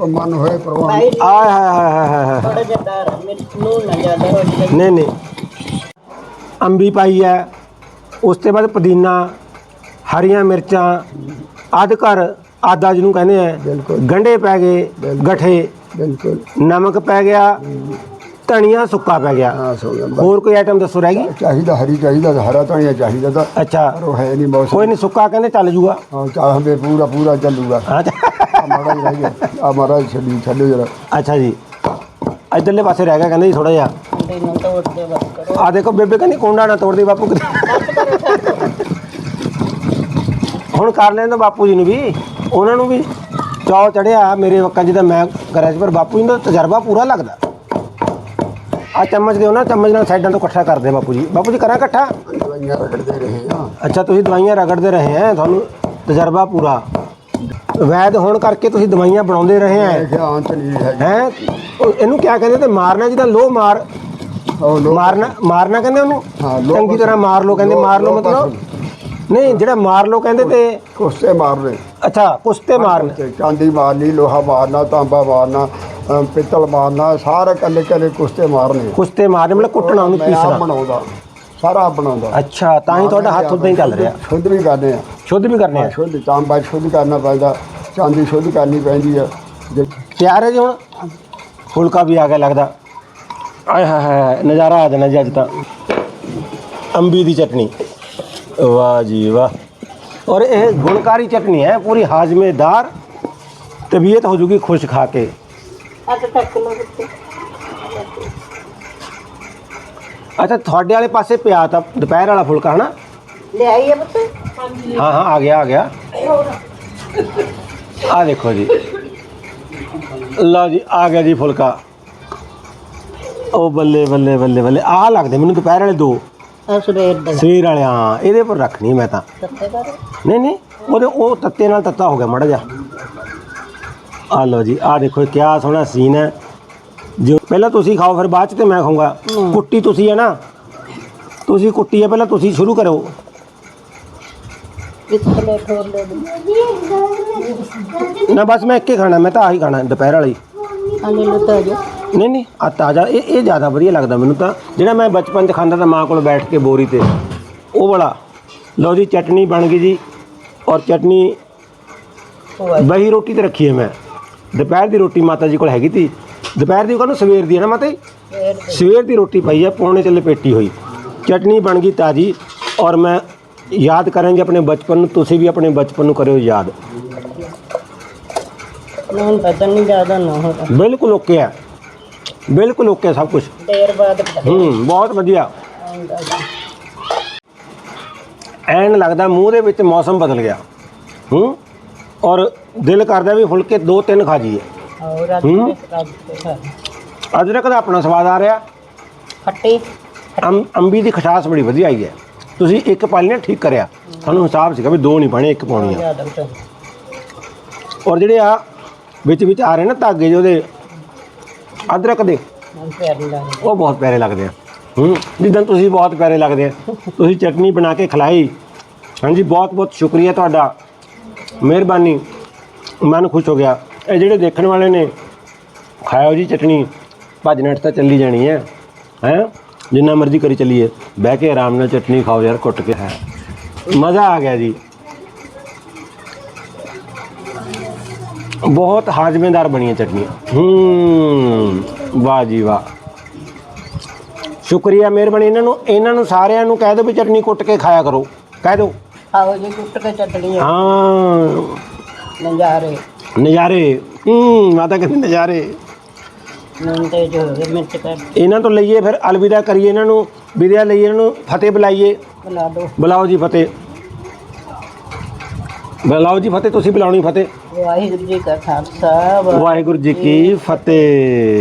ਮਨ ਹੋਏ ਪ੍ਰਵਾਨ ਆਏ ਹਾਏ ਹਾਏ ਹਾਏ ਹਾਏ ਹਾਏ ਥੋੜਾ ਜਿਹਾ ਡਰ ਨੂਨ ਨਾ ਜ਼ਿਆਦਾ ਹੋ ਜਾਵੇ। ਨਹੀਂ ਨਹੀਂ। ਅੰਬੀ ਪਾਈ ਹੈ। ਉਸ ਤੋਂ ਬਾਅਦ ਪੁਦੀਨਾ ਹਰੀਆਂ ਮਿਰਚਾਂ ਅਦਕਰ ਆਦਾ ਜਿਹਨੂੰ ਕਹਿੰਦੇ ਆ ਬਿਲਕੁਲ। ਗੰਢੇ ਪੈ ਗਏ ਗਠੇ। ਬਿਲਕੁਲ। ਨਮਕ ਪੈ ਗਿਆ ਧਨੀਆ ਸੁੱਕਾ ਪੈ ਗਿਆ। ਹਾਂ ਸੋ ਗਿਆ। ਹੋਰ ਕੋਈ ਆਈਟਮ ਦੱਸੋ ਰਹਿ ਗਈ? ਚਾਹੀਦਾ ਹਰੀ ਚਾਹੀਦਾ ਹਰਾ ਧਨੀਆ ਚਾਹੀਦਾ ਤਾਂ। ਅੱਛਾ। ਪਰ ਉਹ ਹੈ ਨਹੀਂ ਮੌਸਮ। ਕੋਈ ਨਹੀਂ ਸੁੱਕਾ ਕਹਿੰਦੇ ਚੱਲ ਜੂਗਾ। ਹਾਂ ਚਾਹ ਹਮੇ ਪੂਰਾ ਪੂਰਾ ਚੱਲੂਗਾ। ਹਾਂ ਆ ਮਾੜਾ ਹੀ ਰਹਿ ਗਿਆ ਆ ਮਾੜਾ ਹੀ ਛੱਡੀ ਛੱਡੋ ਜਰਾ। ਅੱਛਾ ਜੀ। ਇਧਰਲੇ ਪਾਸੇ ਰਹਿ ਗਿਆ ਕਹਿੰਦੇ ਜੀ ਥੋੜਾ ਜਿਹਾ। ਕੁੰਡੇ ਨੂੰ ਤੋੜ ਦੇ ਬਸ ਕਰੋ। ਆ ਦੇਖੋ ਬੇਬੇ ਕਹਿੰਦੀ ਕੁੰਡਾ ਨਾ ਤੋੜ ਦੇ ਬਾਪੂ ਕਿਤੇ ਹੁਣ ਕਰ ਲੈਂਦਾ ਬਾਪੂ ਜੀ ਨੂੰ ਵੀ। ਉਹਨਾਂ ਨੂੰ ਵੀ ਚੌ ਚੜਿਆ ਮੇਰੇ ਵਕਾਂ ਜਿਹਦਾ ਮੈਂ ਕਰਿਆ ਸੀ ਪਰ ਬਾਪੂ ਜੀ ਦਾ ਤਜਰਬਾ ਪੂਰਾ ਲੱਗਦਾ। ਆ ਚਮਚ ਦਿਓ ਨਾ ਚਮਚ ਨਾਲ ਸਾਈਡਾਂ ਤੋਂ ਇਕੱਠਾ ਕਰਦੇ ਬਾਪੂ ਜੀ। ਬਾਪੂ ਜੀ ਕਰਾਂ ਇਕੱਠਾ? ਦਵਾਈਆਂ ਰਗੜਦੇ ਰਹੇ ਆ ਅੱਛਾ ਤੁਸੀਂ ਦਵਾਈਆਂ ਰਗੜਦੇ ਰਹੇ ਹੈ ਤੁਹਾਨੂੰ ਤਜਰਬਾ ਪੂਰਾ। ਵੈਦ ਹੋਣ ਕਰਕੇ ਤੁਸੀਂ ਦਵਾਈਆਂ ਬਣਾਉਂਦੇ ਰਹੇ ਹੈ। ਨਹੀਂ ਹੈ? ਹੈ ਇਹਨੂੰ ਕਿਆ ਕਹਿੰਦੇ ਤੇ ਮਾਰਨਾ ਜਿਹਦਾ ਲੋ ਮਾਰ ਉਹ ਮਾਰਨਾ ਮਾਰਨਾ ਕਹਿੰਦੇ ਉਹਨੂੰ? ਹਾਂ, ਲੋਹ ਚੰਗੀ ਤਰ੍ਹਾਂ ਮਾਰ ਲੋ ਕਹਿੰਦੇ ਲੋਹ- ਮਾਰ ਲੋ ਲੋਹ ਮਤਲਬ। ਨਹੀਂ ਜਿਹੜਾ ਮਾਰ ਲੋ ਕਹਿੰਦੇ ਤੇ ਕੁਸਤੇ ਮਾਰਨੇ। ਅੱਛਾ ਕੁਸ਼ਤੇ ਮਾਰਨਾ। ਤੇ ਚਾਂਦੀ ਮਾਰਨੀ ਲੋਹਾ ਮਾਰਨਾ ਤਾਂਬਾ ਮਾਰਨਾ ਅਮ ਪਿੱਤਲ ਮਾਰਨਾ ਸਾਰੇ ਕੱਲੇ ਕੱਲੇ ਕੁਸਤੇ ਮਾਰਨੇ। ਕੁਸ਼ਤੇ ਮਾਰਨੇ ਮਤਲਬ ਕੁੱਟਣਾ ਉਹਨੂੰ ਮੈਂ ਆਪ ਪੀਸਣਾ ਬਣਾਉਂਦਾ। ਸਾਰਾ ਆਪ ਬਣਾਉਂਦਾ। ਅੱਛਾ ਤਾਂ ਹੀ ਤੁਹਾਡਾ ਹੱਥ ਉਦਾਂ ਹੀ ਚੱਲ ਰਿਹਾ। ਸ਼ੁੱਧ ਵੀ ਕਰਦੇ ਆ। ਸ਼ੁੱਧ ਵੀ ਕਰਨੇ ਆ? ਸ਼ੁੱਧ ਤਾਂਬਾ ਸ਼ੁੱਧ ਕਰਨਾ ਪੈਂਦਾ। ਚਾਂਦੀ ਸ਼ੁੱਧ ਕਰਨੀ ਪੈਂਦੀ ਆ। ਜੇ ਤਿਆਰ ਹੈ ਜੀ ਹੁਣ? ਫੁਲਕਾ ਵੀ ਆ ਗਿਆ ਲੱਗਦਾ। ਆਏ ਹਾਏ ਹਾਏ ਨਜ਼ਾਰਾ ਆ ਜਾਣਾ ਜੀ ਅੱਜ ਤਾਂ। ਅੰਬੀ ਦੀ ਚਟਨੀ। ਵਾਹ ਜੀ ਵਾਹ। ਔਰ ਇਹ ਗੁਣਕਾਰੀ ਚਟਨੀ ਹੈ ਪੂਰੀ ਹਾਜ਼ਮੇਦਾਰ। ਤਬੀਅਤ ਹੋ ਜੂਗੀ ਖੁਸ਼ ਖਾ ਕੇ। ਅੱਟ ਟੱਕ ਲੋ ਉੱਤੇ ਅੱਛਾ ਤੁਹਾਡੇ ਵਾਲੇ ਪਾਸੇ ਪਿਆ ਤਾਂ ਦੁਪਹਿਰ ਵਾਲਾ ਫੁਲਕਾ ਹਨਾ? ਲੈ ਆਈ ਹੈ ਪੁੱਤ। ਹਾਂਜੀ। ਹਾਂ ਹਾਂ ਆ ਗਿਆ ਆ ਗਿਆ। ਆ ਦੇਖੋ ਜੀ। ਲਓ ਜੀ ਆ ਗਿਆ ਜੀ ਫੁਲਕਾ। ਉਹ ਬੱਲੇ ਬੱਲੇ ਬੱਲੇ ਬੱਲੇ। ਆਹ ਲੱਗਦੇ ਮੈਨੂੰ ਦੁਪਹਿਰ ਵਾਲੇ ਦੋ। ਆ ਸਵੇਰ ਦਾ। ਸਵੇਰ ਵਾਲੇ ਹਾਂ ਇਹਦੇ ਪਰ ਰੱਖਣੀ ਮੈਂ ਤਾਂ। ਕਰ ਨਹੀਂ ਨਹੀਂ ਉਹਦੇ ਉਹ ਤੱਤੇ ਨਾਲ ਤੱਤਾ ਹੋ ਗਿਆ ਮੜਾ ਜਾ ਆ ਲਓ ਜੀ ਆ ਦੇਖੋ ਕਿਆ ਸੋਹਣਾ ਸੀਨ ਹੈ। ਜੋ ਪਹਿਲਾਂ ਤੁਸੀਂ ਖਾਓ ਫਿਰ ਬਾਅਦ ਚ ਤੇ ਮੈਂ ਖਾਊਂਗਾ। ਕੁੱਟੀ ਤੁਸੀਂ ਹੈ ਨਾ? ਤੁਸੀਂ ਕੁੱਟੀ ਹੈ ਪਹਿਲਾਂ ਤੁਸੀਂ ਸ਼ੁਰੂ ਕਰੋ। ਲੈ ਨਾ ਬਸ ਮੈਂ ਇੱਕ ਹੀ ਖਾਣਾ ਮੈਂ ਤਾਂ ਆਹੀ ਖਾਣਾ ਦੁਪਹਿਰ ਵਾਲੀ। ਲੈ ਨਹੀਂ ਨਹੀਂ ਆ ਤਾਜ਼ਾ ਇਹ ਇਹ ਜ਼ਿਆਦਾ ਵਧੀਆ ਲੱਗਦਾ ਮੈਨੂੰ ਤਾਂ। ਜਿਹੜਾ ਮੈਂ ਬਚਪਨ 'ਚ ਖਾਂਦਾ ਤਾਂ ਮਾਂ ਕੋਲ ਬੈਠ ਕੇ ਬੋਰੀ ਤੇ। ਉਹ ਵਾਲਾ। ਲਓ ਜੀ ਚਟਨੀ ਬਣ ਗਈ ਜੀ। ਔਰ ਚਟਨੀ ਬਹੀ ਰੋਟੀ ਤੇ ਰੱਖੀ ਹੈ ਮੈਂ। ਦੁਪਹਿਰ ਦੀ ਰੋਟੀ ਮਾਤਾ ਜੀ ਕੋਲ ਹੈਗੀ ਤੀ। ਦੁਪਹਿਰ ਦੀ ਕਹਿੰਦਾ ਸਵੇਰ ਦੀ ਹੈ ਨਾ ਮਾਤਾ ਸਵੇਰ ਦੀ। ਰੋਟੀ ਪਈ ਹੈ ਪੌਣੇ ਚੱਲੇ ਪੇਟੀ ਹੋਈ। ਚਟਨੀ ਬਣ ਗਈ ਤਾਜੀ ਔਰ ਮੈਂ ਯਾਦ ਕਰਾਂਗੇ ਆਪਣੇ ਬਚਪਨ ਨੂੰ ਤੁਸੀਂ ਵੀ ਆਪਣੇ ਬਚਪਨ ਨੂੰ ਕਰਿਓ ਯਾਦ। ਨੂੰ ਪਤਾ ਨਹੀਂ ਜ਼ਿਆਦਾ ਨਾ ਹੋਦਾ ਬਿਲਕੁਲ ਓਕੇ ਹੈ। ਬਿਲਕੁਲ ਓਕੇ ਸਭ ਕੁਝ ਦੇਰ ਬਾਅਦ ਹੂੰ ਬਹੁਤ ਵਧੀਆ। ਐਨ ਲੱਗਦਾ ਮੂੰਹ ਦੇ ਵਿੱਚ ਮੌਸਮ ਬਦਲ ਗਿਆ। ਹੂੰ ਔਰ ਦਿਲ ਕਰਦਾ ਵੀ ਫੁਲਕੇ ਦੋ ਤਿੰਨ ਖਾ ਜੀਏ ਅੱਜ ਹੂੰ। ਅਦਰਕ ਦਾ ਆਪਣਾ ਸਵਾਦ ਆ ਰਿਹਾ? ਖੱਟੀ? ਅੰਬ ਅੰਬੀ ਦੀ ਖਟਾਸ ਬੜੀ ਵਧੀਆ ਆਈ ਹੈ। ਤੁਸੀਂ ਇੱਕ ਪਾਲੀ ਨਾ ਠੀਕ ਕਰਿਆ। ਸਾਨੂੰ ਹਿਸਾਬ ਸੀਗਾ ਵੀ ਦੋ ਨਹੀਂ ਪਾਣੇ ਇੱਕ ਪਾਉਣੀ ਆ। ਜ਼ਿਆਦਾ ਔਰ ਜਿਹੜੇ ਆ ਵਿੱਚ ਵਿੱਚ ਆ ਰਹੇ ਨਾ ਧਾਗੇ ਜਿਹੇ ਉਹਦੇ ਅਦਰਕ ਦੇ ਮਨ ਪਿਆਰ ਨਹੀਂ ਲੱਗਦਾ ਉਹ ਬਹੁਤ ਪਿਆਰੇ ਲੱਗਦੇ ਆ। ਹੂੰ ਜਿੱਦਾਂ ਤੁਸੀਂ ਬਹੁਤ ਪਿਆਰੇ ਲੱਗਦੇ ਆ। ਤੁਸੀਂ ਚਟਨੀ ਬਣਾ ਕੇ ਖਿਲਾਈ। ਹਾਂਜੀ ਬਹੁਤ ਬਹੁਤ ਸ਼ੁਕਰੀਆ ਤੁਹਾਡਾ। ਮਿਹਰਬਾਨੀ। ਮਨ ਖੁਸ਼ ਹੋ ਗਿਆ। ਇਹ ਜਿਹੜੇ ਦੇਖਣ ਵਾਲੇ ਨੇ ਖਾਇਓ ਜੀ ਚਟਨੀ ਭੱਜ ਨੱਠ ਤਾਂ ਚੱਲੀ ਜਾਣੀ ਹੈ ਹੈ? ਜਿੰਨਾ ਮਰਜ਼ੀ ਕਰੀ ਚੱਲੀਏ ਬਹਿ ਕੇ ਆਰਾਮ ਨਾਲ ਚਟਨੀ ਖਾਓ ਯਾਰ ਕੁੱਟ ਕੇ ਹੈ। ਮਜ਼ਾ ਆ ਗਿਆ ਜੀ। ਬਹੁਤ ਹਾਜ਼ਮੇਦਾਰ ਬਣੀ ਹੈ ਚਟਨੀ ਹੂੰ ਵਾਹ ਜੀ ਵਾਹ। ਸ਼ੁਕਰੀਆ ਮਿਹਰਬਾਨੀ ਇਹਨਾਂ ਨੂੰ ਇਹਨਾਂ ਨੂੰ ਸਾਰਿਆਂ ਨੂੰ ਕਹਿ ਦਿਓ ਵੀ ਚਟਨੀ ਕੁੱਟ ਕੇ ਖਾਇਆ ਕਰੋ। ਕਹਿ ਦਿਓ। ਆਓ ਜੀ ਕੁੱਟ ਕੇ ਚਟਣੀ ਹਾਂ। ਨਜ਼ਾਰੇ। ਨਜ਼ਾਰੇ। ਹੂੰ ਮਾਤਾ ਕਹਿੰਦੀ ਨਜ਼ਾਰੇ। ਜੋ ਮਿਰਚ ਕਰ ਇਹਨਾਂ ਤੋਂ ਲਈਏ ਫਿਰ ਅਲਵਿਦਾ ਕਰੀਏ ਇਹਨਾਂ ਨੂੰ ਵਿਦਿਆ ਲਈਏ ਇਹਨਾਂ ਨੂੰ ਫਤਿਹ ਬੁਲਾਈਏ। ਦੋ ਬੁਲਾਓ ਜੀ ਫਤਿਹ। ਬੁਲਾਓ ਜੀ ਫਤਿਹ ਤੁਸੀਂ ਬੁਲਾਉਣੀ ਫਤਿਹ। ਵਾਹਿਗੁਰੂ ਜੀ ਕਾ ਖਾਲਸਾ ਵਾਹਿਗੁਰੂ ਜੀ ਕੀ ਫਤਿਹ।